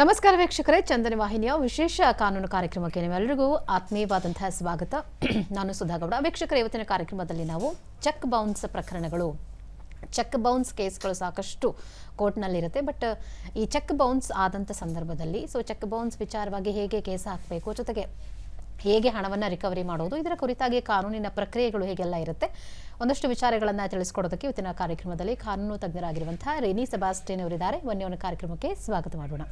ನಮಸ್ಕಾರ ವೀಕ್ಷಕರೇ, ಚಂದನ ವಾಹಿನಿಯ ವಿಶೇಷ ಕಾನೂನು ಕಾರ್ಯಕ್ರಮಕ್ಕೆ ನಿಮ್ಮೆಲ್ಲರಿಗೂ ಆತ್ಮೀಯವಾದಂತಹ ಸ್ವಾಗತ. ನಾನು ಸುಧಾಗೌಡ ವೀಕ್ಷಕರ, ಇವತ್ತಿನ ಕಾರ್ಯಕ್ರಮದಲ್ಲಿ ನಾವು ಚೆಕ್ ಬೌನ್ಸ್ ಪ್ರಕರಣಗಳು. ಚೆಕ್ ಬೌನ್ಸ್ ಕೇಸ್ಗಳು ಸಾಕಷ್ಟು ಕೋರ್ಟ್ನಲ್ಲಿರುತ್ತೆ. ಬಟ್ ಈ ಚೆಕ್ ಬೌನ್ಸ್ ಆದಂಥ ಸಂದರ್ಭದಲ್ಲಿ ಸೊ ಚೆಕ್ ಬೌನ್ಸ್ ವಿಚಾರವಾಗಿ ಹೇಗೆ ಕೇಸ್ ಹಾಕಬೇಕು? ಜೊತೆಗೆ ಹೇಗೆ ಹಣವನ್ನು ರಿಕವರಿ ಮಾಡೋದು, ಇದರ ಕುರಿತಾಗಿ ಕಾನೂನಿನ ಪ್ರಕ್ರಿಯೆಗಳು ಹೇಗೆಲ್ಲ ಇರುತ್ತೆ, ಒಂದಷ್ಟು ವಿಚಾರಗಳನ್ನು ತಿಳಿಸ್ಕೊಡೋದಕ್ಕೆ ಇವತ್ತಿನ ಕಾರ್ಯಕ್ರಮದಲ್ಲಿ ಕಾನೂನು ತಜ್ಞರಾಗಿರುವಂತಹ ರೇನಿ ಸೆಬಾಸ್ಟಿನ್ ಅವರಿದ್ದಾರೆ. ಒಂದು ಕಾರ್ಯಕ್ರಮಕ್ಕೆ ಸ್ವಾಗತ ಮಾಡೋಣ.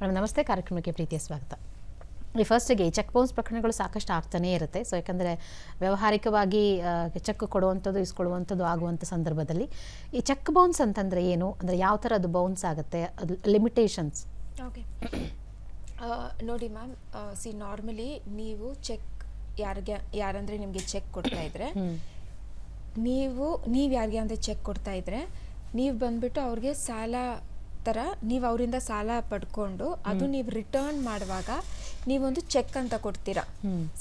ಮೇಡಮ್ ನಮಸ್ತೆ. ಕಾರ್ಯಕ್ರಮಕ್ಕೆ ಪ್ರೀತಿಯ ಸ್ವಾಗತ. ಈ ಫಸ್ಟಿಗೆ ಚೆಕ್ ಬೌನ್ಸ್ ಪ್ರಕರಣಗಳು ಸಾಕಷ್ಟು ಆಗ್ತಾನೇ ಇರುತ್ತೆ. ಸೊ ಯಾಕಂದರೆ ವ್ಯಾವಹಾರಿಕವಾಗಿ ಚೆಕ್ ಕೊಡುವಂಥದ್ದು ಇಸ್ಕೊಳ್ಳುವಂಥದ್ದು ಆಗುವಂಥ ಸಂದರ್ಭದಲ್ಲಿ ಈ ಚೆಕ್ ಬೌನ್ಸ್ ಅಂತಂದರೆ ಏನು? ಅಂದರೆ ಯಾವ ಥರ ಅದು ಬೌನ್ಸ್ ಆಗುತ್ತೆ? ಅದು ಲಿಮಿಟೇಷನ್ಸ್ ಓಕೆ ನೋಡಿ ಮ್ಯಾಮ್ ಸಿ ನಾರ್ಮಲಿ ನೀವು ಚೆಕ್ ಯಾರಿಗೆ ಯಾರಂದ್ರೆ ನಿಮಗೆ ಚೆಕ್ ಕೊಡ್ತಾ ಇದ್ರೆ ನೀವು ನೀವು ಯಾರಿಗೆ ಅಂದರೆ ಚೆಕ್ ಕೊಡ್ತಾ ಇದ್ರೆ ನೀವು ಬಂದ್ಬಿಟ್ಟು ಅವ್ರಿಗೆ ಸಾಲ ಥರ ನೀವು ಅವರಿಂದ ಸಾಲ ಪಡ್ಕೊಂಡು ಅದು ನೀವು ರಿಟರ್ನ್ ಮಾಡುವಾಗ ನೀವೊಂದು ಚೆಕ್ ಅಂತ ಕೊಡ್ತೀರಾ.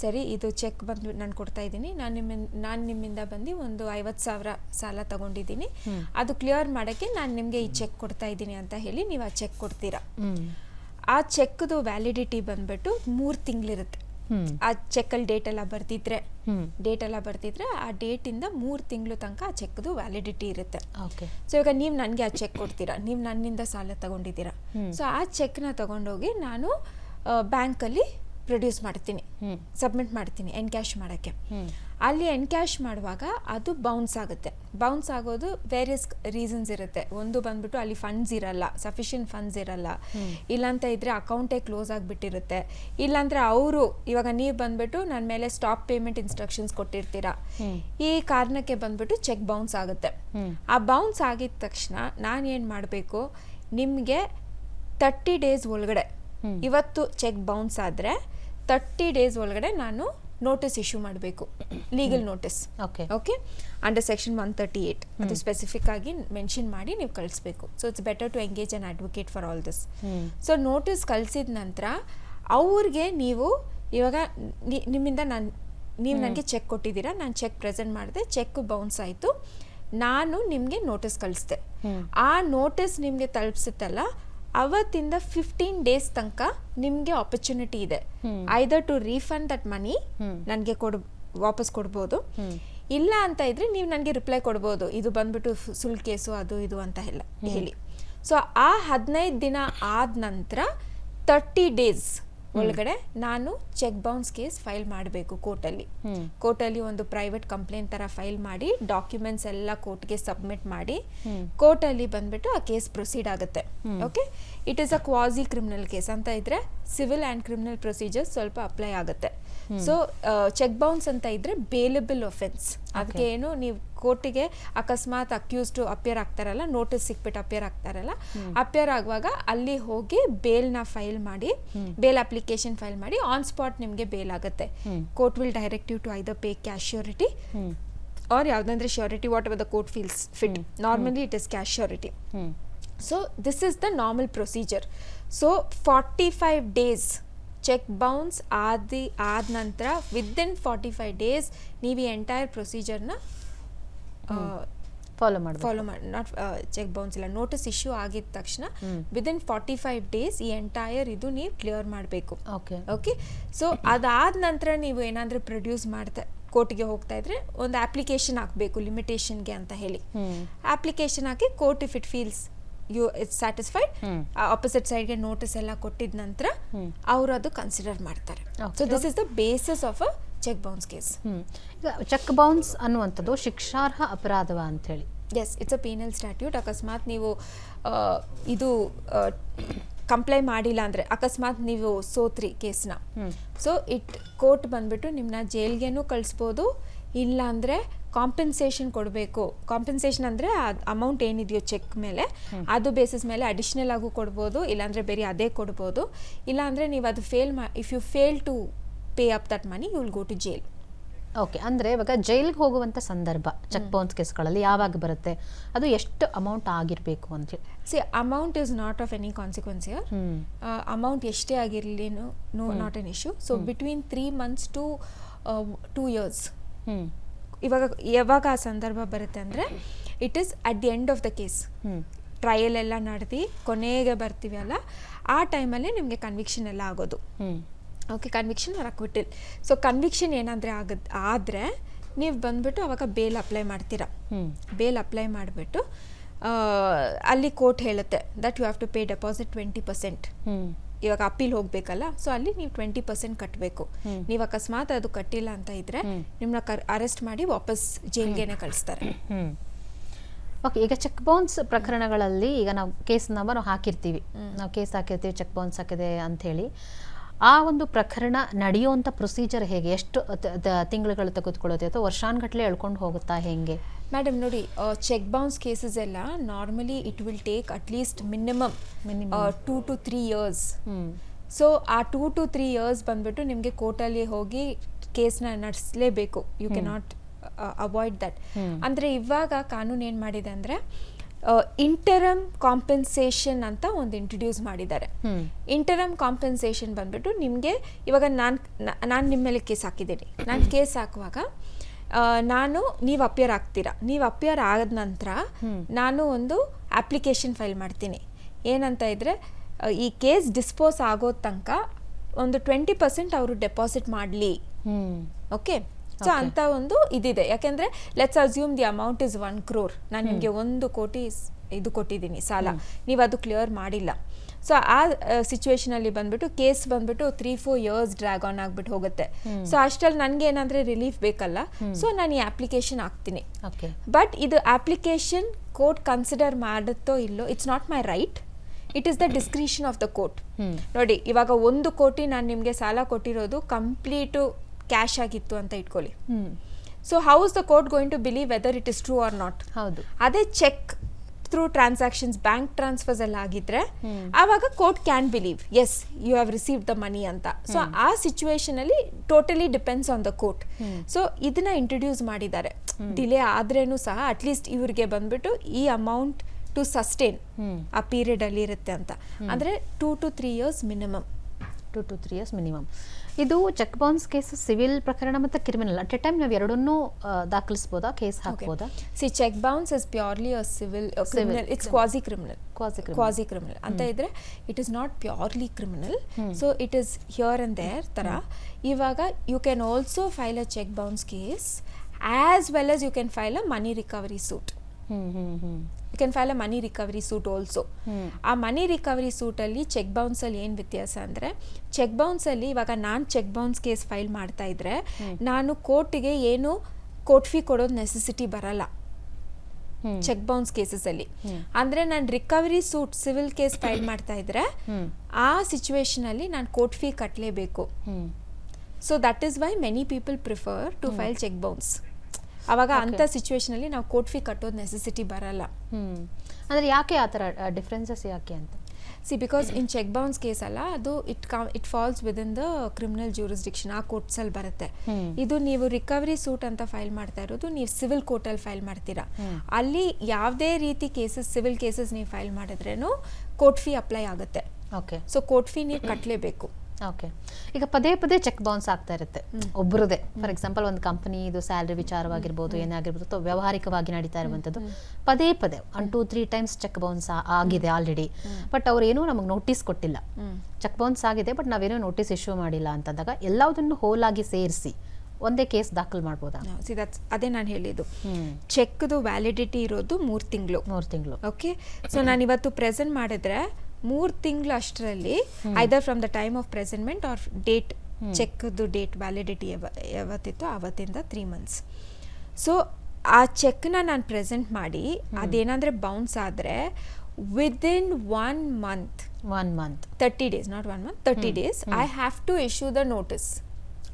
ಸರಿ ಇದು ಚೆಕ್ ಬಂದು ನಾನು ಕೊಡ್ತಾ ಇದ್ದೀನಿ. ನಾನು ನಿಮ್ಮ ನಾನು ನಿಮ್ಮಿಂದ ಬಂದು ಒಂದು ಐವತ್ತು ಸಾವಿರ ಸಾಲ ತಗೊಂಡಿದ್ದೀನಿ. ಅದು ಕ್ಲಿಯರ್ ಮಾಡೋಕ್ಕೆ ನಾನು ನಿಮಗೆ ಈ ಚೆಕ್ ಕೊಡ್ತಾ ಇದ್ದೀನಿ ಅಂತ ಹೇಳಿ ನೀವು ಆ ಚೆಕ್ ಕೊಡ್ತೀರಾ. ಆ ಚೆಕ್ದು ವ್ಯಾಲಿಡಿಟಿ ಬಂದ್ಬಿಟ್ಟು ಮೂರು ತಿಂಗಳಿರುತ್ತೆ. ಆ ಚೆಕ್ ಅಲ್ಲಿ ಡೇಟ್ ಎಲ್ಲ ಬರ್ತಿದ್ರೆ ಡೇಟ್ ಎಲ್ಲ ಬರ್ತಿದ್ರೆ ಆ ಡೇಟಿಂದ ಮೂರು ತಿಂಗಳು ತನಕ ಆ ಚೆಕ್ದು ವ್ಯಾಲಿಡಿಟಿ ಇರುತ್ತೆ. ಓಕೆ. ಸೊ ಇವಾಗ ನೀವು ನನಗೆ ಆ ಚೆಕ್ ಕೊಡ್ತೀರಾ? ನೀವು ನನ್ನಿಂದ ಸಾಲ ತಗೊಂಡಿದ್ದೀರಾ? ಸೊ ಆ ಚೆಕ್ನ ತಗೊಂಡೋಗಿ ನಾನು ಬ್ಯಾಂಕಲ್ಲಿ ಪ್ರೊಡ್ಯೂಸ್ ಮಾಡ್ತೀನಿ. ಸಬ್ಮಿಟ್ ಮಾಡ್ತೀನಿ ಎನ್ಕ್ಯಾಶ್ ಮಾಡೋಕ್ಕೆ. ಅಲ್ಲಿ ಎನ್ಕ್ಯಾಶ್ ಮಾಡುವಾಗ ಅದು ಬೌನ್ಸ್ ಆಗುತ್ತೆ. ಬೌನ್ಸ್ ಆಗೋದು ವೇರಿಯಸ್ ರೀಸನ್ಸ್ ಇರುತ್ತೆ. ಒಂದು ಬಂದ್ಬಿಟ್ಟು ಅಲ್ಲಿ ಫಂಡ್ಸ್ ಇರಲ್ಲ ಸಫಿಷಿಯಂಟ್ ಫಂಡ್ಸ್ ಇರಲ್ಲ. ಇಲ್ಲಾಂತ ಇದ್ರೆ ಅಕೌಂಟೇ ಕ್ಲೋಸ್ ಆಗಿಬಿಟ್ಟಿರುತ್ತೆ. ಇಲ್ಲಾಂದ್ರೆ ಅವರು ಇವಾಗ ನೀವು ಬಂದ್ಬಿಟ್ಟು ನನ್ನ ಮೇಲೆ ಸ್ಟಾಪ್ ಪೇಮೆಂಟ್ ಇನ್ಸ್ಟ್ರಕ್ಷನ್ಸ್ ಕೊಟ್ಟಿರ್ತೀರಾ? ಈ ಕಾರಣಕ್ಕೆ ಬಂದ್ಬಿಟ್ಟು ಚೆಕ್ ಬೌನ್ಸ್ ಆಗುತ್ತೆ. ಆ ಬೌನ್ಸ್ ಆಗಿದ ತಕ್ಷಣ ನಾನು ಏನು ಮಾಡಬೇಕು ನಿಮಗೆ ತರ್ಟಿ ಡೇಸ್ ಒಳಗಡೆ ಇವತ್ತು ಚೆಕ್ ಬೌನ್ಸ್ ಆದರೆ ತರ್ಟಿ ಡೇಸ್ ಒಳಗಡೆ ನಾನು ನೋಟಿಸ್ ಇಶ್ಯೂ ಮಾಡಬೇಕು. Legal notice okay okay under section one thirty eight ಅದು ಸ್ಪೆಸಿಫಿಕ್ ಆಗಿ ಮೆನ್ಷನ್ ಮಾಡಿ ನೀವು ಕಳಿಸ್ಬೇಕು. So it's better to engage an advocate for all this so notice ಕಳಿಸಿದ ನಂತರ ಅವ್ರಿಗೆ ನೀವು ಇವಾಗ ನಿಮ್ಮಿಂದ ನಾನು ನೀವು ನನಗೆ ಚೆಕ್ ಕೊಟ್ಟಿದ್ದೀರಾ ನಾನು ಚೆಕ್ ಪ್ರೆಸೆಂಟ್ ಮಾಡಿದೆ ಚೆಕ್ ಬೌನ್ಸ್ ಆಯಿತು. ನಾನು ನಿಮಗೆ ನೋಟಿಸ್ ಕಳಿಸ್ದೆ. ಆ ನೋಟಿಸ್ ನಿಮಗೆ ತಲುಪಿಸುತ್ತಲ್ಲ ಅವತ್ತಿಂದ ಫಿಫ್ಟೀನ್ ಡೇಸ್ ತನಕ ನಿಮಗೆ ಆಪರ್ಚುನಿಟಿ ಇದೆ. Either to refund that money ನನಗೆ ಕೊಡ್ ವಾಪಸ್ ಕೊಡ್ಬೋದು. ಇಲ್ಲ ಅಂತ ಇದ್ರೆ ನೀವು ನನಗೆ ರಿಪ್ಲೈ ಕೊಡ್ಬೋದು. ಇದು ಬಂದ್ಬಿಟ್ಟು ಸುಲ್ ಕೇಸು ಅದು ಇದು ಅಂತ ಎಲ್ಲ ಹೇಳಿ. ಸೊ ಆ ಹದಿನೈದು ದಿನ ಆದ ನಂತರ ತರ್ಟಿ ಡೇಸ್ ಒಳಗಡೆ ನಾನು ಚೆಕ್ ಬೌನ್ಸ್ ಕೇಸ್ ಫೈಲ್ ಮಾಡಬೇಕು ಕೋರ್ಟಲ್ಲಿ ಕೋರ್ಟಲ್ಲಿ ಒಂದು ಪ್ರೈವೇಟ್ ಕಂಪ್ಲೇಂಟ್ ತರ ಫೈಲ್ ಮಾಡಿ ಡಾಕ್ಯುಮೆಂಟ್ಸ್ ಎಲ್ಲ ಕೋರ್ಟ್ಗೆ ಸಬ್ಮಿಟ್ ಮಾಡಿ ಕೋರ್ಟಲ್ಲಿ ಬಂದ್ಬಿಟ್ಟು ಆ ಕೇಸ್ ಪ್ರೊಸೀಡ್ ಆಗುತ್ತೆ. Okay it is a quasi criminal case ಅಂತ ಇದ್ರೆ ಸಿವಿಲ್ ಆ್ಯಂಡ್ ಕ್ರಿಮಿನಲ್ ಪ್ರೊಸೀಜರ್ಸ್ ಸ್ವಲ್ಪ ಅಪ್ಲೈ ಆಗುತ್ತೆ. ಸೊ ಚೆಕ್ ಬೌನ್ಸ್ ಅಂತ ಇದ್ರೆ ಬೇಲೆಬಲ್ ಒಫೆನ್ಸ್ ಅದಕ್ಕೆ ಏನು ನೀವು ಕೋರ್ಟಿಗೆ ಅಕಸ್ಮಾತ್ ಅಕ್ಯೂಸ್ಡ್ ಅಪಿಯರ್ ಆಗ್ತಾರಲ್ಲ ನೋಟಿಸ್ ಸಿಕ್ಬಿಟ್ಟು ಅಪಿಯರ್ ಆಗ್ತಾರಲ್ಲ ಅಪಿಯರ್ ಆಗುವಾಗ ಅಲ್ಲಿ ಹೋಗಿ ಬೇಲ್ನ ಫೈಲ್ ಮಾಡಿ ಬೇಲ್ ಅಪ್ಲಿಕೇಶನ್ ಫೈಲ್ ಮಾಡಿ ಆನ್ ಸ್ಪಾಟ್ ನಿಮಗೆ ಬೇಲ್ ಆಗುತ್ತೆ. Court will directive to either pay cash surety or ಯಾವುದಂದ್ರೆ surety whatever the court feels fit normally it is cash surety so this is the normal procedure so forty five days check bounce ಆದಿ ಆದ ನಂತರ within forty five days ನೀವು ಈ entire ಪ್ರೊಸೀಜರ್ನ follow ಮಾಡಿ follow ಮಾಡಿ not check bounce ಇಲ್ಲ. Notice issue ಆಗಿದ ತಕ್ಷಣ ವಿದಿನ್ ಫಾರ್ಟಿ ಫೈವ್ ಡೇಸ್ ಈ ಎಂಟೈರ್ ಇದು ನೀವು ಕ್ಲಿಯರ್ ಮಾಡಬೇಕು. ಓಕೆ ಓಕೆ ಸೊ ಅದಾದ ನಂತರ ನೀವು ಏನಾದರೂ ಪ್ರೊಡ್ಯೂಸ್ ಮಾಡ್ತಾ ಕೋರ್ಟ್ಗೆ ಹೋಗ್ತಾ ಇದ್ರೆ ಒಂದು ಅಪ್ಲಿಕೇಶನ್ ಹಾಕಬೇಕು ಲಿಮಿಟೇಷನ್ಗೆ ಅಂತ ಹೇಳಿ. Application hockey court if it feels you it's satisfied opposite ಸೈಡ್ಗೆ ನೋಟಿಸ್ ಎಲ್ಲ ಕೊಟ್ಟಿದ ನಂತರ ಅವರು ಅದು ಕನ್ಸಿಡರ್ ಮಾಡ್ತಾರೆ. So this is the basis of a cheque bounce case. ಈಗ ಚೆಕ್ ಬೌನ್ಸ್ ಅನ್ನುವಂಥದ್ದು ಶಿಕ್ಷಾರ್ಹ ಅಪರಾಧವ ಅಂತೇಳಿ yes it's a penal statute ಅಕಸ್ಮಾತ್ ನೀವು ಇದು ಕಂಪ್ಲೈ ಮಾಡಿಲ್ಲ ಅಂದರೆ ಅಕಸ್ಮಾತ್ ನೀವು ಸೋತ್ರಿ ಕೇಸ್ನ ಸೊ ಇಟ್ ಕೋರ್ಟ್ ಬಂದ್ಬಿಟ್ಟು ನಿಮ್ಮನ್ನ ಜೈಲ್ಗೇನು ಕಳಿಸ್ಬೋದು ಇಲ್ಲ ಅಂದರೆ ಕಾಂಪೆನ್ಸೇಷನ್ ಕೊಡಬೇಕು. ಕಾಂಪೆನ್ಸೇಷನ್ ಅಂದರೆ ಅಮೌಂಟ್ ಏನಿದೆಯೋ ಚೆಕ್ ಮೇಲೆ ಅದು ಬೇಸಿಸ್ ಮೇಲೆ ಅಡಿಷ್ನಲ್ ಆಗು ಕೊಡ್ಬೋದು ಇಲ್ಲಾಂದರೆ ಬೇರೆ ಅದೇ ಕೊಡ್ಬೋದು. ಇಲ್ಲಾಂದರೆ ನೀವು ಅದು ಫೇಲ್ ಮಾ if you fail to pay up that money you will go to jail okay ಅಂದರೆ ಇವಾಗ ಜೈಲ್ಗೆ ಹೋಗುವಂಥ ಸಂದರ್ಭ ಚೆಕ್ ಬೌನ್ಸ್ ಕೇಸ್ಗಳಲ್ಲಿ ಯಾವಾಗ ಬರುತ್ತೆ? ಅದು ಎಷ್ಟು ಅಮೌಂಟ್ ಆಗಿರಬೇಕು ಅಂತ see amount is not of any consequence here. Amount ಎಷ್ಟೇ ಆಗಿರಲಿ no not an issue so between three months to two years ಇವಾಗ ಯಾವಾಗ ಆ ಸಂದರ್ಭ ಬರುತ್ತೆ ಅಂದರೆ it is at the end of the case trial ಎಲ್ಲ ನಡೆದು ಕೊನೆಗೆ ಬರ್ತೀವಲ್ಲ ಆ ಟೈಮಲ್ಲಿ ನಿಮಗೆ ಕನ್ವಿಕ್ಷನ್ ಎಲ್ಲ ಆಗೋದು. ಓಕೆ ಕನ್ವಿಕ್ಷನ್ ಬಿಟ್ಟಿಲ್ಲ ಸೊ ಕನ್ವಿಕ್ಷನ್ ಏನಾದರೆ ಆಗದ್ ಆದರೆ ನೀವು ಬಂದ್ಬಿಟ್ಟು ಅವಾಗ ಬೇಲ್ ಅಪ್ಲೈ ಮಾಡ್ತೀರಾ. ಬೇಲ್ ಅಪ್ಲೈ ಮಾಡಿಬಿಟ್ಟು ಅಲ್ಲಿ ಕೋರ್ಟ್ ಹೇಳುತ್ತೆ that you have to pay deposit twenty percent ಇವಾಗ ಅಪೀಲ್ ಹೋಗ್ಬೇಕಲ್ಲ? ಸೊ ಅಲ್ಲಿ ನೀವು ಟ್ವೆಂಟಿ ಪರ್ಸೆಂಟ್ ಕಟ್ಟಬೇಕು ನೀವು ಅಕಸ್ಮಾತ್ ಅದು ಕಟ್ಟಿಲ್ಲ ಅಂತ ಇದ್ರೆ ನಿಮ್ಮನ್ನ ಅರೆಸ್ಟ್ ಮಾಡಿ ವಾಪಸ್ ಜೈಲ್ಗೆನೆ ಕಳಿಸ್ತಾರೆ. ಓಕೆ ಈಗ ಚೆಕ್ ಬೌನ್ಸ್ ಪ್ರಕರಣಗಳಲ್ಲಿ ಈಗ ನಾವು ಕೇಸ್ ನಂಬರ್ ನಾವು ಹಾಕಿರ್ತೀವಿ ನಾವು ಕೇಸ್ ಹಾಕಿರ್ತೀವಿ ಚೆಕ್ ಬೌನ್ಸ್ ಹಾಕಿದೆ ಅಂತ ಹೇಳಿ ಆ ಒಂದು ಪ್ರಕರಣ ನಡೆಯುವಂಥ ಪ್ರೊಸೀಜರ್ ಹೇಗೆ? ಎಷ್ಟು ತಿಂಗಳುಗಳು ತೆಗೆದುಕೊಳ್ಳುತ್ತೆ? ಅಥವಾ ವರ್ಷಾನ್ಗಟ್ಟಲೆ ಎಳ್ಕೊಂಡು ಹೋಗುತ್ತಾ ಹೆಂಗೆ? ಮೇಡಮ್ ನೋಡಿ ಚೆಕ್ ಬೌನ್ಸ್ ಕೇಸಸ್ ಎಲ್ಲ normally it will take at least minimum two to three years so ಆ ಟೂ ಟು ತ್ರೀ ಇಯರ್ಸ್ ಬಂದ್ಬಿಟ್ಟು ನಿಮಗೆ ಕೋರ್ಟಲ್ಲಿ ಹೋಗಿ ಕೇಸ್ನ ನಡೆಸಲೇಬೇಕು. You can not avoid that ಅಂದರೆ ಇವಾಗ ಕಾನೂನು ಏನು ಮಾಡಿದೆ ಅಂದರೆ ಇಂಟರಮ್ ಕಾಂಪೆನ್ಸೇಷನ್ ಅಂತ ಒಂದು ಇಂಟ್ರೊಡ್ಯೂಸ್ ಮಾಡಿದ್ದಾರೆ. ಇಂಟರಮ್ ಕಾಂಪೆನ್ಸೇಷನ್ ಬಂದ್ಬಿಟ್ಟು ನಿಮಗೆ ಇವಾಗ ನಾನು ನಾನು ನಿಮ್ಮ ಮೇಲೆ ಕೇಸ್ ಹಾಕಿದ್ದೀನಿ. ನಾನು ಕೇಸ್ ಹಾಕುವಾಗ ನಾನು ನೀವು ಅಪಿಯರ್ ಆಗ್ತೀರಾ? ನೀವು ಅಪಿಯರ್ ಆದ ನಂತರ ನಾನು ಒಂದು ಅಪ್ಲಿಕೇಶನ್ ಫೈಲ್ ಮಾಡ್ತೀನಿ. ಏನಂತ ಇದ್ದರೆ ಈ ಕೇಸ್ ಡಿಸ್ಪೋಸ್ ಆಗೋ ತನಕ ಒಂದು ಟ್ವೆಂಟಿ ಪರ್ಸೆಂಟ್ ಅವರು ಡೆಪಾಸಿಟ್ ಮಾಡಲಿ. ಹ್ಮ್. ಓಕೆ ಸೊ ಅಂತ ಒಂದು ಇದಿದೆ. ಯಾಕೆಂದ್ರೆ let's assume the amount is one crore ನಾನು ನಿಮಗೆ ಒಂದು ಕೋಟಿ ಇದು ಕೊಟ್ಟಿದ್ದೀನಿ ಸಾಲ. ನೀವು ಅದು ಕ್ಲಿಯರ್ ಮಾಡಿಲ್ಲ. ಸೊ ಆ ಸಿಚುವೇಶನ್ ಅಲ್ಲಿ ಬಂದ್ಬಿಟ್ಟು ಕೇಸ್ ಬಂದ್ಬಿಟ್ಟು three four years drag on ಆಗ್ಬಿಟ್ಟು ಹೋಗುತ್ತೆ. ಸೊ ಅಷ್ಟರಲ್ಲಿ ನನಗೆ ಏನಂದ್ರೆ ರಿಲೀಫ್ ಬೇಕಲ್ಲ. ಸೊ ನಾನು ಈ ಅಪ್ಲಿಕೇಶನ್ ಹಾಕ್ತೀನಿ. ಬಟ್ ಇದು ಅಪ್ಲಿಕೇಶನ್ ಕೋರ್ಟ್ ಕನ್ಸಿಡರ್ ಮಾಡುತ್ತೋ ಇಲ್ಲೋ it's not my right it is the discretion of the court ನೋಡಿ ಇವಾಗ ಒಂದು ಕೋಟಿ ನಾನು ನಿಮಗೆ ಸಾಲ ಕೊಟ್ಟಿರೋದು ಕಂಪ್ಲೀಟು ಕ್ಯಾಶ್ ಆಗಿತ್ತು ಅಂತ ಇಟ್ಕೊಳ್ಳಿ. So how is the court going to believe whether it is true or not ಹೌದು. ಅದೇ cheque through transactions bank transfers ಎಲ್ಲ ಆಗಿದ್ರೆ ಆವಾಗ court can believe as you have receive the money ಅಂತ. ಸೊ ಆ ಸಿಚುವೇಶನ್ ಅಲ್ಲಿ totally depends on the court so ಇದನ್ನ introduce ಮಾಡಿದ್ದಾರೆ. ಡಿಲೇ ಆದ್ರೇನು ಸಹ ಅಟ್ಲೀಸ್ಟ್ ಇವ್ರಿಗೆ ಬಂದ್ಬಿಟ್ಟು ಈ ಅಮೌಂಟ್ ಟು ಸಸ್ಟೈನ್ ಆ ಪೀರಿಯಡ್ ಅಲ್ಲಿ ಇರುತ್ತೆ ಅಂತ. ಅಂದ್ರೆ two to three years minimum two to three years minimum ಇದು ಚೆಕ್ ಬೌನ್ಸ್ ಕೇಸ್ ಸಿವಿಲ್ ಪ್ರಕರಣ ಮತ್ತು ಕ್ರಿಮಿನಲ್. ಅಟ್ ಎ ಟೈಮ್ ನಾವು ಎರಡನ್ನೂ ದಾಖಲಿಸಬಹುದಾ ದಾಖಲಿಸ್ಬೋದಾ? ಕೇಸ್ ಹಾಕಬಹುದಾ see cheque bounce is purely a civil criminal it's quasi criminal quasi criminal ಅಂತ ಇದ್ರೆ it is not purely criminal so it is here and there ತರ. ಇವಾಗ you can also file a cheque bounce case as well as you can file a money recovery suit you can file a money recovery suit also. ಆ money recovery ಸೂಟಲ್ಲಿ check ಬೌನ್ಸಲ್ಲಿ ಏನು ವ್ಯತ್ಯಾಸ ಅಂದರೆ check ಬೌನ್ಸಲ್ಲಿ ಇವಾಗ ನಾನು check bounce case file ಮಾಡ್ತಾ ಇದ್ರೆ ನಾನು ಕೋರ್ಟಿಗೆ ಏನು ಕೋರ್ಟ್ ಫೀ ಕೊಡೋದು ನೆಸೆಸಿಟಿ ಬರಲ್ಲ. ಚೆಕ್ ಬೌನ್ಸ್ ಕೇಸಸ್ ಅಲ್ಲಿ. ಅಂದ್ರೆ ನಾನು recovery suit civil case file ಮಾಡ್ತಾ ಇದ್ರೆ ಆ ಸಿಚುವೇಶನ್ ಅಲ್ಲಿ ನಾನು ಕೋರ್ಟ್ ಫೀ ಕಟ್ಟಲೇಬೇಕು so that is why many people prefer to file cheque bounce ಅವಾಗ ಅಂಥ ಸಿಚುವೇಶನಲ್ಲಿ ನಾವು ಕೋರ್ಟ್ ಫೀ ಕಟ್ಟೋದು ನೆಸೆಸಿಟಿ ಬರಲ್ಲ. ಅಂದ್ರೆ ಯಾಕೆ ಆ ತರ ಡಿಫ್ರೆನ್ಸಸ್ ಯಾಕೆ ಅಂತ? See because in cheque bounce case ಅಲ್ಲ ಅದು it come it falls within the criminal jurisdiction ಆ ಕೋರ್ಟ್ಸಲ್ಲಿ ಬರುತ್ತೆ. ಇದು ನೀವು ರಿಕವರಿ ಸೂಟ್ ಅಂತ ಫೈಲ್ ಮಾಡ್ತಾ ಇರೋದು ನೀವು ಸಿವಿಲ್ ಕೋರ್ಟಲ್ಲಿ ಫೈಲ್ ಮಾಡ್ತೀರಾ. ಅಲ್ಲಿ ಯಾವುದೇ ರೀತಿ ಕೇಸಸ್ ಸಿವಿಲ್ ಕೇಸಸ್ ನೀವು ಫೈಲ್ ಮಾಡಿದ್ರೇನು ಕೋರ್ಟ್ ಫೀ ಅಪ್ಲೈ ಆಗುತ್ತೆ. ಓಕೆ ಸೊ ಕೋರ್ಟ್ ಫೀ ನೀವು ಕಟ್ಟಲೇಬೇಕು ಓಕೆ ಈಗ ಪದೇ ಪದೇ ಚೆಕ್ ಬೌನ್ಸ್ ಆಗ್ತಾ ಇರುತ್ತೆ. ಒಬ್ಬರದೇ ಫಾರ್ ಎಕ್ಸಾಂಪಲ್ ಒಂದು ಕಂಪನಿ ಇದು ಸ್ಯಾಲ್ರಿ ವಿಚಾರವಾಗಿರ್ಬೋದು ಏನೇ ಆಗಿರ್ಬೋದು ಅಥವಾ ವ್ಯವಹಾರಿಕವಾಗಿ ನಡೀತಾ ಇರುವಂಥದ್ದು ಪದೇ ಪದೇ one two three times cheque bounce ಆಗಿದೆ ಆಲ್ರೆಡಿ ಬಟ್ ಅವ್ರೇನೂ ನಮಗೆ ನೋಟಿಸ್ ಕೊಟ್ಟಿಲ್ಲ. ಚೆಕ್ ಬೌನ್ಸ್ ಆಗಿದೆ ಬಟ್ ನಾವೇನೋ ನೋಟಿಸ್ ಇಶ್ಯೂ ಮಾಡಿಲ್ಲ ಅಂತಂದಾಗ ಎಲ್ಲದನ್ನು ಹೋಲಾಗಿ ಸೇರಿಸಿ ಒಂದೇ ಕೇಸ್ ದಾಖಲು ಮಾಡ್ಬೋದಾ? ಸಿ ದಟ್ಸ್ ಅದೇ ನಾನು ಹೇಳಿದ್ದು. ಚೆಕ್ದು ವ್ಯಾಲಿಡಿಟಿ ಇರೋದು ಮೂರು ತಿಂಗಳು. ಮೂರು ತಿಂಗಳು. ಓಕೆ ಸೊ ನಾನು ಇವತ್ತು ಪ್ರೆಸೆಂಟ್ ಮಾಡಿದ್ರೆ ಮೂರು ತಿಂಗಳು ಅಷ್ಟರಲ್ಲಿ either from the time of presentment or date ಚೆಕ್ದು date validity ಯಾವತ್ತಿತ್ತು ಆವತ್ತಿಂದ ತ್ರೀ ಮಂತ್ಸ್ ಸೊ ಆ ಚೆಕ್ನ ನಾನು ಪ್ರೆಸೆಂಟ್ ಮಾಡಿ ಅದೇನಂದ್ರೆ ಬೌನ್ಸ್ ಆದರೆ within one month one month thirty days not one month thirty days I have to issue the notice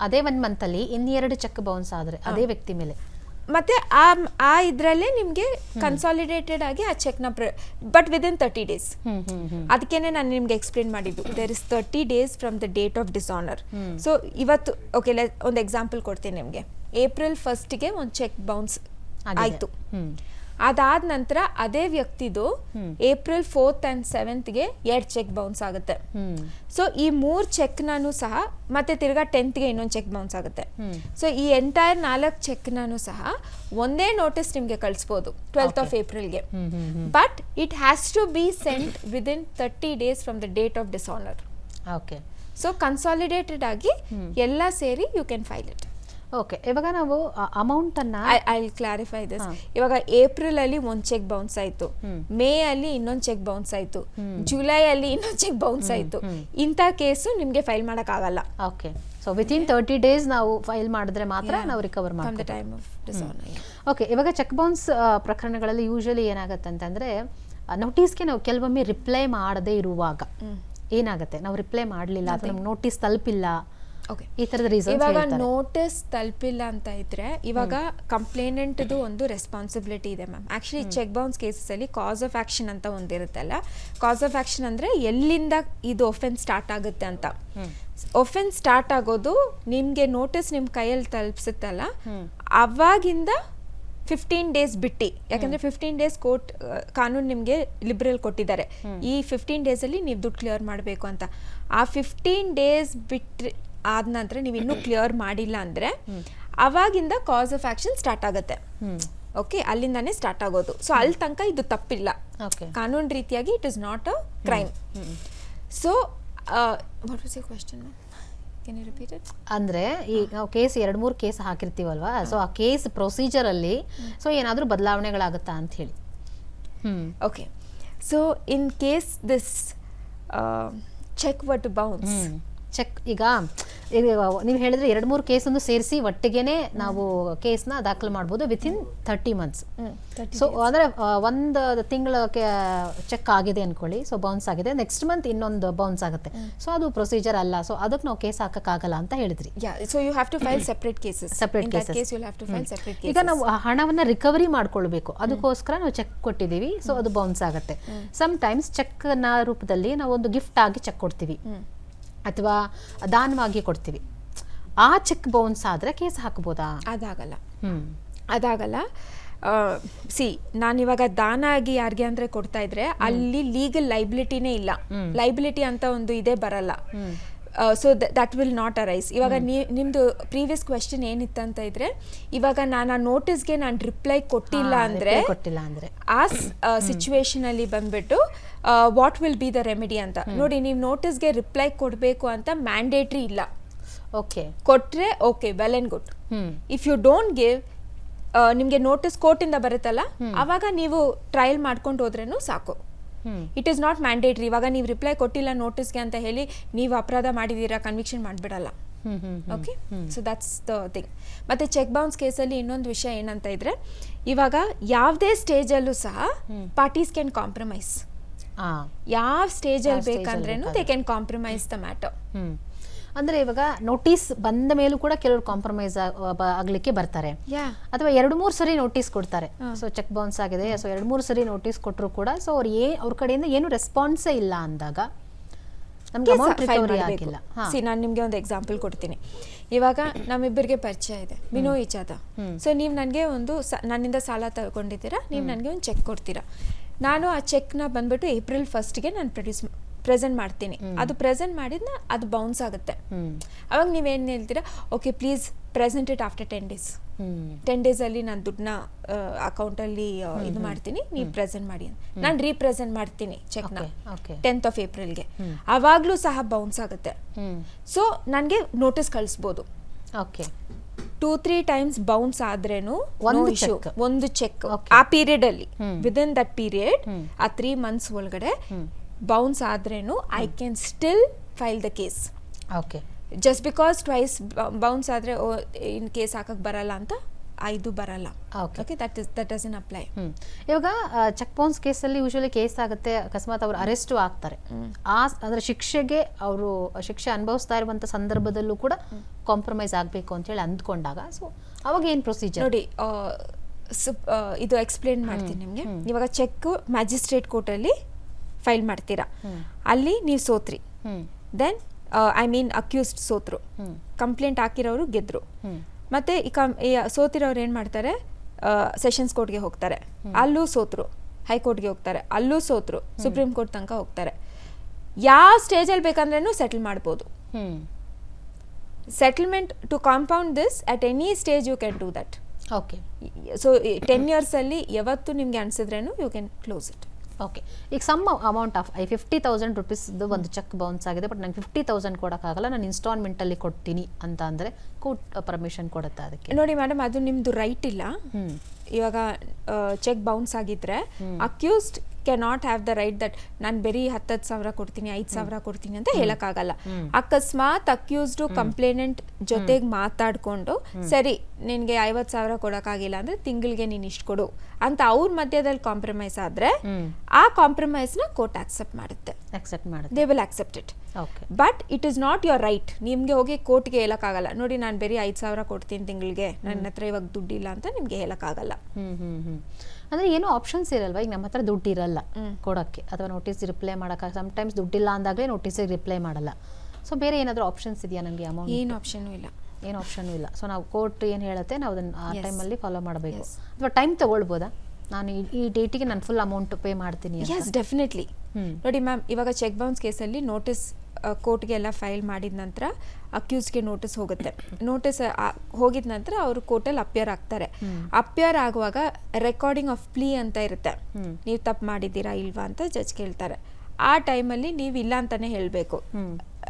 ಅದೇ ಒಂದು ಮಂತಲ್ಲಿ ಇನ್ನೆರಡು ಚೆಕ್ ಬೌನ್ಸ್ ಆದರೆ ಅದೇ ವ್ಯಕ್ತಿ ಮೇಲೆ. ಮತ್ತೆ ಆ ಆ ಇದರಲ್ಲೇ ನಿಮಗೆ ಕನ್ಸಾಲಿಡೇಟೆಡ್ ಆಗಿ ಆ ಚೆಕ್ನ ಬಟ್ ವಿದಿನ್ ತರ್ಟಿ ಡೇಸ್ ಅದಕ್ಕೇನೆ ನಾನು ನಿಮ್ಗೆ ಎಕ್ಸ್ಪ್ಲೇನ್ ಮಾಡಿದ್ದು. There is thirty days from the date of dishonour so ಇವತ್ತು ಓಕೆ ಒಂದು ಎಕ್ಸಾಂಪಲ್ ಕೊಡ್ತೀನಿ ನಿಮಗೆ. ಏಪ್ರಿಲ್ ಫಸ್ಟ್ಗೆ ಒಂದು ಚೆಕ್ ಬೌನ್ಸ್. ಆಯಿತು. ಅದಾದ ನಂತರ ಅದೇ ವ್ಯಕ್ತಿದು ಏಪ್ರಿಲ್ ಫೋರ್ತ್ ಆ್ಯಂಡ್ ಸೆವೆಂತ್ಗೆ ಎರಡು ಚೆಕ್ ಬೌನ್ಸ್ ಆಗುತ್ತೆ. ಸೊ ಈ ಮೂರು ಚೆಕ್ನೂ ಸಹ ಮತ್ತೆ ತಿರ್ಗಾ ಟೆಂತ್ಗೆ ಇನ್ನೊಂದು ಚೆಕ್ ಬೌನ್ಸ್ ಆಗುತ್ತೆ. ಸೊ ಈ ಎಂಟೈರ್ ನಾಲ್ಕು ಚೆಕ್ನೂ ಸಹ ಒಂದೇ ನೋಟಿಸ್ ನಿಮಗೆ ಕಳಿಸ್ಬೋದು ಟ್ವೆಲ್ತ್ ಆಫ್ ಏಪ್ರಿಲ್ಗೆ hmm hmm but it has to be sent within thirty days from the date of dishonour okay so consolidated ಆಗಿ ಎಲ್ಲ ಸೇರಿ you can file it okay ಇವಾಗ ನಾವು ಅಮೌಂಟ್ ಅನ್ನ ಐ ಕ್ಲಾರಿಫೈ ದಿಸ್ ಇವಾಗ ಏಪ್ರಿಲ್ ಅಲ್ಲಿ ಒಂದ್ ಚೆಕ್ ಬೌನ್ಸ್ ಆಯ್ತು. ಮೇ ಅಲ್ಲಿ ಇನ್ನೊಂದ್ ಚೆಕ್ ಬೌನ್ಸ್ ಆಯ್ತು. ಜುಲೈ ಅಲ್ಲಿ ಇನ್ನೊಂದ್ ಚೆಕ್ ಬೌನ್ಸ್ ಆಯ್ತು. ಇಂಥ ಕೇಸು ನಿಮ್ಗೆ ಫೈಲ್ ಮಾಡಕ್ ಆಗಲ್ಲ okay so within thirty days ನಾವು ಫೈಲ್ ಮಾಡಿದ್ರೆ ಮಾತ್ರ ನಾವು ರಿಕವರ್ ಮಾಡ್ತೀವಿ ಟೈಮ್ ಆಫ್ ಡಿಸಾನರ್ ಓಕೆ ಇವಾಗ ಚೆಕ್ ಬೌನ್ಸ್ ಪ್ರಕರಣಗಳಲ್ಲಿ ಯೂಶಲಿ ಏನಾಗುತ್ತೆ ಅಂತಂದ್ರೆ ನೋಟಿಸ್ಗೆ ನಾವು ಕೆಲವೊಮ್ಮೆ ರಿಪ್ಲೈ ಮಾಡದೇ ಇರುವಾಗ ಏನಾಗುತ್ತೆ? ನಾವು ರಿಪ್ಲೈ ಮಾಡಲಿಲ್ಲ ಅಥವಾ ನಮ್ಗೆ ನೋಟಿಸ್ ತಲುಪಿಲ್ಲ ಓಕೆ ಈ ಥರದ ರೀಸನ್ ಇವಾಗ ನೋಟಿಸ್ ತಲುಪಿಲ್ಲ ಅಂತ ಇದ್ರೆ ಇವಾಗ ಕಂಪ್ಲೇನೆಂಟ್ದು ಒಂದು ರೆಸ್ಪಾನ್ಸಿಬಿಲಿಟಿ ಇದೆ ma'am actually cheque bounce cases ಅಲ್ಲಿ ಕಾಸ್ ಆಫ್ ಆಕ್ಷನ್ ಅಂತ ಒಂದಿರುತ್ತಲ್ಲ ಕಾಸ್ ಆಫ್ ಆಕ್ಷನ್ ಅಂದ್ರೆ ಎಲ್ಲಿಂದ ಇದು ಒಫೆನ್ಸ್ ಸ್ಟಾರ್ಟ್ ಆಗುತ್ತೆ ಅಂತ. ಒಫೆನ್ಸ್ ಸ್ಟಾರ್ಟ್ ಆಗೋದು ನಿಮ್ಗೆ ನೋಟಿಸ್ ನಿಮ್ ಕೈಯಲ್ಲಿ ತಲುಪಿಸುತ್ತಲ್ಲ. ಅವಾಗಿಂದ ಫಿಫ್ಟೀನ್ ಡೇಸ್ ಬಿಟ್ಟು. ಯಾಕಂದ್ರೆ ಫಿಫ್ಟೀನ್ ಡೇಸ್ ಕೋರ್ಟ್ ಕಾನೂನು ನಿಮಗೆ ಲಿಬ್ರಲ್ ಕೊಟ್ಟಿದ್ದಾರೆ. ಈ ಫಿಫ್ಟೀನ್ ಡೇಸಲ್ಲಿ ನೀವು ದುಡ್ಡು ಕ್ಲಿಯರ್ ಮಾಡಬೇಕು ಅಂತ. ಆ ಫಿಫ್ಟೀನ್ ಡೇಸ್ ಬಿಟ್ಟರೆ ಆದ ನಂತರ ನೀವು ಇನ್ನೂ ಕ್ಲಿಯರ್ ಮಾಡಿಲ್ಲ ಅಂದರೆ ಅವಾಗಿಂದ ಕಾಸ್ ಆಫ್ ಆಕ್ಷನ್ ಸ್ಟಾರ್ಟ್ ಆಗುತ್ತೆ. ಓಕೆ ಅಲ್ಲಿಂದಾನೇ ಸ್ಟಾರ್ಟ್ ಆಗೋದು. ಸೊ ಅಲ್ಲಿ ತನಕ ಇದು ತಪ್ಪಿಲ್ಲ. ಕಾನೂನು ರೀತಿಯಾಗಿ it is not a crime so what was a question ಅಂದ್ರೆ ಈ ನಾವು ಕೇಸ್ ಎರಡು ಮೂರು ಕೇಸ್ ಹಾಕಿರ್ತೀವಲ್ವಾ? ಸೊ ಆ ಕೇಸ್ ಪ್ರೊಸೀಜರ್ ಅಲ್ಲಿ ಸೊ ಏನಾದರೂ ಬದಲಾವಣೆಗಳಾಗುತ್ತಾ ಅಂತ ಹೇಳಿ. ಹ್ಮ್. Okay so in case this cheque what bounce cheque ಈಗ ನೀವು ಹೇಳಿದ್ರೆ ಎರಡು ಮೂರು ಕೇಸನ್ನು ಸೇರಿಸಿ ಒಟ್ಟಿಗೆನೆ ನಾವು ಕೇಸ್ನ ದಾಖಲು ಮಾಡ್ಬೋದು ವಿತಿನ್ ಥರ್ಟಿ ಮಂತ್ಸ್ ಸೊ ಅಂದ್ರೆ ಒಂದು ತಿಂಗಳ ಚೆಕ್ ಆಗಿದೆ ಅನ್ಕೊಳ್ಳಿ. ಸೊ ಬೌನ್ಸ್ ಆಗಿದೆ. ನೆಕ್ಸ್ಟ್ ಮಂತ್ ಇನ್ನೊಂದು ಬೌನ್ಸ್ ಆಗುತ್ತೆ. ಸೊ ಅದು ಪ್ರೊಸೀಜರ್ ಅಲ್ಲ. ಸೊ ಅದಕ್ಕೆ ನಾವು ಕೇಸ್ ಹಾಕಕ್ಕಾಗಲ್ಲ ಅಂತ ಹೇಳಿದ್ರಿ. So you have to file separate cases separate cases case you have to file separate ಈಗ ನಾವು ಹಣವನ್ನ ರಿಕವರಿ ಮಾಡ್ಕೊಳ್ಬೇಕು. ಅದಕ್ಕೋಸ್ಕರ ನಾವು ಚೆಕ್ ಕೊಟ್ಟಿದ್ದೀವಿ. ಸೊ ಅದು ಬೌನ್ಸ್ ಆಗುತ್ತೆ. ಸಮ್ ಟೈಮ್ಸ್ ಚೆಕ್ನ ರೂಪದಲ್ಲಿ ನಾವು ಒಂದು ಗಿಫ್ಟ್ ಆಗಿ ಚೆಕ್ ಕೊಡ್ತೀವಿ. ಅಥವಾ ದಾನವಾಗಿ ಕೊಡ್ತೀವಿ. ಆ ಚೆಕ್ ಬೌನ್ಸ್ ಆದ್ರೆ ಕೇಸ್ ಹಾಕ್ಬೋದಾ? ಅದಾಗಲ್ಲ. ಹ್ಞೂ ಅದಾಗಲ್ಲ. ಸಿ ನಾನಿವಾಗ ದಾನ ಆಗಿ ಯಾರಿಗೆ ಅಂದ್ರೆ ಕೊಡ್ತಾ ಇದ್ರೆ ಅಲ್ಲಿ ಲೀಗಲ್ ಲೈಬಿಲಿಟಿನೇ ಇಲ್ಲ. ಲೈಬಿಲಿಟಿ ಅಂತ ಒಂದು ಇದೇ ಬರಲ್ಲ. So that will not arise ಇವಾಗ ನೀ- ನಿಮ್ದು ಪ್ರೀವಿಯಸ್ ಕ್ವೆಶನ್ ಏನಿತ್ತಂತ ಇದ್ರೆ ಇವಾಗ ನಾನು ಆ ನೋಟಿಸ್ಗೆ ನಾನು ರಿಪ್ಲೈ ಕೊಟ್ಟಿಲ್ಲ ಅಂದ್ರೆ ಕೊಟ್ಟಿಲ್ಲ ಅಂದ್ರೆ. ಆ ಸಿಚುವೇಶನ್ ಅಲ್ಲಿ ಬಂದ್ಬಿಟ್ಟು what will be the remedy ಅಂತ. ನೋಡಿ ನೀವು ನೋಟಿಸ್ಗೆ ರಿಪ್ಲೈ ಕೊಡಬೇಕು ಅಂತ ಮ್ಯಾಂಡೇಟ್ರಿ ಇಲ್ಲ. ಓಕೆ. ಕೊಟ್ರೆ okay well and good if you don't give ನಿಮಗೆ ನೋಟಿಸ್ ಕೋರ್ಟಿಂದ ಬರುತ್ತಲ್ಲ ಅವಾಗ ನೀವು ಟ್ರಯಲ್ ಮಾಡ್ಕೊಂಡು ಹೋದ್ರೇನು ಸಾಕು. ಇಟ್ ಈಸ್ ನಾಟ್ ಮ್ಯಾಂಡೇಟ್ರಿ ಇವಾಗ ನೀವು ರಿಪ್ಲೈ ಕೊಟ್ಟಿಲ್ಲ ನೋಟಿಸ್ಗೆ ಅಂತ ಹೇಳಿ ನೀವು ಅಪರಾಧ ಮಾಡಿದ್ದೀರಾ conviction ಮಾಡಿಬಿಡಲ್ಲ. Okay so that's the thing ಮತ್ತೆ ಚೆಕ್ ಬೌನ್ಸ್ ಕೇಸಲ್ಲಿ ಇನ್ನೊಂದು ವಿಷಯ ಏನಂತ ಇದ್ರೆ ಇವಾಗ ಯಾವುದೇ ಸ್ಟೇಜಲ್ಲೂ ಸಹ ಪಾರ್ಟೀಸ್ ಕ್ಯಾನ್ ಕಾಂಪ್ರಮೈಸ್ ಯಾವ ಸ್ಟೇಜಲ್ಲಿ ಬೇಕಂದ್ರೇನು they can compromise the matter ಅಂದ್ರೆ ಇವಾಗ ನೋಟಿಸ್ ಬಂದ ಮೇಲೂ ಕೂಡ ಕೆಲವರು ಕಾಂಪ್ರಮೈಸ್ ಆಗ್ಲಿಕ್ಕೆ ಬರ್ತಾರೆ. ಯಾ. ಅಥವಾ ಎರಡು ಮೂರು ಸರಿ ನೋಟಿಸ್ ಕೊಡ್ತಾರೆ. ಸೊ ಚೆಕ್ ಬೌನ್ಸ್ ಆಗಿದೆ. ಸೊ ಎರಡು ಮೂರು ಸರಿ ನೋಟಿಸ್ ಕೊಟ್ಟರು ಕೂಡ ಸೊ ಅವ್ರು ಏ ಅವ್ರ ಕಡೆಯಿಂದ ಏನು ರೆಸ್ಪಾನ್ಸೇ ಇಲ್ಲ ಅಂದಾಗ ನಮ್ಗೆ ಆಗಿಲ್ಲ. ಸಿ ನಾನು ನಿಮಗೆ ಒಂದು ಎಕ್ಸಾಂಪಲ್ ಕೊಡ್ತೀನಿ. ಇವಾಗ ನಮ್ಮಿಬ್ಬರಿಗೆ ಪರಿಚಯ ಇದೆ. ವಿನೋ ಈಚಾದ. ಸೊ ನೀವು ನನಗೆ ಒಂದು ನನ್ನಿಂದ ಸಾಲ ತಗೊಂಡಿದ್ದೀರಾ? ನೀವು ನನಗೆ ಒಂದು ಚೆಕ್ ಕೊಡ್ತೀರಾ? ನಾನು ಆ ಚೆಕ್ನ ಬಂದ್ಬಿಟ್ಟು ಏಪ್ರಿಲ್ ಫಸ್ಟ್ಗೆ ನಾನು ಪ್ರೊಡ್ಯೂಸ್ ಪ್ರೆಸೆಂಟ್ ಮಾಡ್ತೀನಿ. ಅದು ಪ್ರೆಸೆಂಟ್ ಮಾಡಿದ್ನ ಅದು ಬೌನ್ಸ್ ಆಗುತ್ತೆ. ಅವಾಗ ನೀವೇನು ಹೇಳ್ತೀರಾ? Okay please present it after ten days ten ಡೇಸಲ್ಲಿ ನಾನು ದುಡ್ಡನ್ನ ಅಕೌಂಟಲ್ಲಿ ಇದು ಮಾಡ್ತೀನಿ. ನೀವು ಪ್ರೆಸೆಂಟ್ ಮಾಡಿ ಅಂತ. ನಾನು ರೀಪ್ರೆಸೆಂಟ್ ಮಾಡ್ತೀನಿ ಚೆಕ್ನ. ಟೆಂತ್ ಆಫ್ ಏಪ್ರಿಲ್ಗೆ ಅವಾಗ್ಲೂ ಸಹ ಬೌನ್ಸ್ ಆಗುತ್ತೆ. ಸೊ ನನಗೆ ನೋಟಿಸ್ ಕಳಿಸ್ಬೋದು. Okay two three times bounce ಆದ್ರೇನು ಒಂದು ಚೆಕ್ ಒಂದು ಚೆಕ್ ಆ ಪೀರಿಯಡ್ ಅಲ್ಲಿ. ವಿದಿನ್ ದಟ್ ಪೀರಿಯಡ್ ಆ ತ್ರೀ ಮಂತ್ಸ್ ಒಳಗಡೆ. ಬೌನ್ಸ್ ಆದ್ರೇನು I can still file the case okay just because twice bounce ಆದ್ರೆ ಇನ್ ಕೇಸ್ ಹಾಕಕ್ಕೆ ಬರಲ್ಲ ಅಂತ ಐದು ಬರಲ್ಲ. Okay that is that doesn't apply ಇವಾಗ ಚೆಕ್ ಬೌನ್ಸ್ ಕೇಸಲ್ಲಿ ಯೂಶಲಿ ಕೇಸ್ ಆಗುತ್ತೆ ಅಕಸ್ಮಾತ್ ಅವರು ಅರೆಸ್ಟು ಆಗ್ತಾರೆ. ಆ ಅದರ ಶಿಕ್ಷೆಗೆ ಅವರು ಶಿಕ್ಷೆ ಅನುಭವಿಸ್ತಾ ಇರುವಂಥ ಸಂದರ್ಭದಲ್ಲೂ ಕೂಡ ಕಾಂಪ್ರಮೈಸ್ ಆಗಬೇಕು ಅಂತ ಹೇಳಿ ಅಂದ್ಕೊಂಡಾಗ ಸೊ ಅವಾಗ ಏನು ಪ್ರೊಸೀಜರ್ ನೋಡಿ ಇದು ಎಕ್ಸ್ಪ್ಲೇನ್ ಮಾಡ್ತೀನಿ ನಿಮಗೆ. ಇವಾಗ ಚೆಕ್ ಮ್ಯಾಜಿಸ್ಟ್ರೇಟ್ ಕೋರ್ಟಲ್ಲಿ ಫೈಲ್ ಮಾಡ್ತೀರಾ? ಅಲ್ಲಿ ನೀವು ಸೋತ್ರಿ. ದೆನ್ ಐ ಮೀನ್ ಅಕ್ಯೂಸ್ಡ್ ಸೋತ್ರು. ಕಂಪ್ಲೇಂಟ್ ಹಾಕಿರೋರು ಗೆದ್ರು. ಮತ್ತೆ ಈ ಕಂ ಸೋತಿರೋರು ಏನು ಮಾಡ್ತಾರೆ? ಸೆಷನ್ಸ್ ಕೋರ್ಟ್ಗೆ ಹೋಗ್ತಾರೆ. ಅಲ್ಲೂ ಸೋತರು. ಹೈಕೋರ್ಟ್ಗೆ ಹೋಗ್ತಾರೆ. ಅಲ್ಲೂ ಸೋತರು. ಸುಪ್ರೀಂ ಕೋರ್ಟ್ ತನಕ ಹೋಗ್ತಾರೆ. ಯಾವ ಸ್ಟೇಜಲ್ಲಿ ಬೇಕಂದ್ರೂ ಸೆಟಲ್ ಮಾಡ್ಬೋದು. Settlement to compound this at any stage you can do that okay so ten ಇಯರ್ಸಲ್ಲಿ ಯಾವತ್ತು ನಿಮ್ಗೆ ಅನ್ಸಿದ್ರೇನು you can close it okay ಈಗ some amount of I fifty thousand ರುಪೀಸ್ದು ಒಂದು ಚೆಕ್ ಬೌನ್ಸ್ ಆಗಿದೆ ಬಟ್ ನಂಗೆ ಫಿಫ್ಟಿ ತೌಸಂಡ್ ಕೊಡೋಕ್ಕಾಗಲ್ಲ. ನಾನು ಇನ್ಸ್ಟಾಲ್ಮೆಂಟಲ್ಲಿ ಕೊಡ್ತೀನಿ ಅಂತ ಅಂದರೆ ಕೋರ್ಟ್ ಪರ್ಮಿಷನ್ ಕೊಡುತ್ತಾ ಅದಕ್ಕೆ. ನೋಡಿ ಮೇಡಮ್ ಅದು ನಿಮ್ಮದು ರೈಟ್ ಇಲ್ಲ. ಇವಾಗ ಚೆಕ್ ಬೌನ್ಸ್ ಆಗಿದ್ರೆ accused can not have the right that ನಾನು ಬರೀ ಹತ್ತತ್ತು ಸಾವಿರ ಕೊಡ್ತೀನಿ ಐದು ಸಾವಿರ ಕೊಡ್ತೀನಿ ಅಂತ ಹೇಳಕ್ಕಾಗಲ್ಲ. ಅಕಸ್ಮಾತ್ ಅಕ್ಯೂಸ್ಡ್ ಕಂಪ್ಲೇನೆಂಟ್ ಜೊತೆಗೆ ಮಾತಾಡಿಕೊಂಡು ಸರಿ ನಿನಗೆ ಐವತ್ತು ಸಾವಿರ ಕೊಡೋಕ್ಕಾಗಿಲ್ಲ ಅಂದರೆ ತಿಂಗಳಿಗೆ ನೀನು ಇಷ್ಟು ಕೊಡು ಅಂತ ಅವ್ರ ಮಧ್ಯದಲ್ಲಿ ಕಾಂಪ್ರಮೈಸ್ ಆದರೆ ಆ ಕಾಂಪ್ರಮೈಸ್ನ ಕೋರ್ಟ್ ಆಕ್ಸೆಪ್ಟ್ ಮಾಡುತ್ತೆ. ಆಕ್ಸೆಪ್ಟ್ ಮಾಡುತ್ತೆ. They will accept it but it is not your right ನಿಮಗೆ ಹೋಗಿ ಕೋರ್ಟ್ಗೆ ಹೇಳೋಕ್ಕಾಗಲ್ಲ. ನೋಡಿ ನಾನು ಬರೀ ಐದು ಸಾವಿರ ಕೊಡ್ತೀನಿ ತಿಂಗಳಿಗೆ ನನ್ನ ಹತ್ರ ಇವಾಗ ದುಡ್ಡಿಲ್ಲ ಅಂತ ನಿಮಗೆ ಹೇಳೋಕ್ಕಾಗಲ್ಲ. ಅಂದ್ರೆ ಏನೋ ಆಪ್ಷನ್ಸ್ ಇರಲ್ವಾ? ಈಗ ನಮ್ಮ ಹತ್ರ ದುಡ್ಡು ಇರಲ್ಲ ಕೊಡೋಕ್ಕೆ. ಅಥವಾ ನೋಟಿಸ್ ರಿಪ್ಲೈ ಮಾಡೋಕ್ಕೆ ಸಮ್ಟೈಮ್ಸ್ ದುಡ್ಡಿಲ್ಲ ಅಂದಾಗಲೇ ನೋಟಿಸಿಗೆ ರಿಪ್ಲೈ ಮಾಡಲ್ಲ. ಸೊ ಬೇರೆ ಏನಾದರೂ ಆಪ್ಷನ್ಸ್ ಇದೆಯಾ ನಮಗೆ ಅಮೌಂಟ್ ಏನು ಆಪ್ಷನು ಇಲ್ಲ. ಏನು ಆಪ್ಷನ್ ಇಲ್ಲ. ಸೊ ನಾವು ಕೋರ್ಟ್ ಏನು ಹೇಳುತ್ತೆ ನಾವು ಅದನ್ನು ಆ. ಟೈಮಲ್ಲಿ ಫಾಲೋ ಮಾಡಬೇಕು. ಅಥವಾ ಟೈಮ್ ತಗೊಳ್ಬೋದಾ? ನಾನು ಈ- ಡೇಟಿಗೆ ನಾನು ಫುಲ್ ಅಮೌಂಟ್ ಪೇ ಮಾಡ್ತೀನಿ ಎಸ್ ಡೆಫಿನೆಟ್ಲಿ. ನೋಡಿ ಮ್ಯಾಮ್ ಇವಾಗ ಚೆಕ್ ಬೌನ್ಸ್ ಕೇಸಲ್ಲಿ ನೋಟಿಸ್ ಕೋರ್ಟ್ಗೆ ಎಲ್ಲ ಫೈಲ್ ಮಾಡಿದ ನಂತರ ಅಕ್ಯೂಸ್ಗೆ ನೋಟಿಸ್ ಹೋಗುತ್ತೆ. ನೋಟಿಸ್ ಹೋಗಿದ ನಂತರ ಅವರು ಕೋರ್ಟಲ್ಲಿ ಅಪಿಯರ್ ಆಗ್ತಾರೆ. ಅಪಿಯರ್ ಆಗುವಾಗ ರೆಕಾರ್ಡಿಂಗ್ ಆಫ್ ಪ್ಲೀ ಅಂತ ಇರುತ್ತೆ. ನೀವು ತಪ್ಪು ಮಾಡಿದ್ದೀರಾ ಇಲ್ವಾ ಅಂತ ಜಡ್ಜ್ ಕೇಳ್ತಾರೆ. ಆ ಟೈಮಲ್ಲಿ ನೀವು ಇಲ್ಲ ಅಂತಾನೆ ಹೇಳಬೇಕು.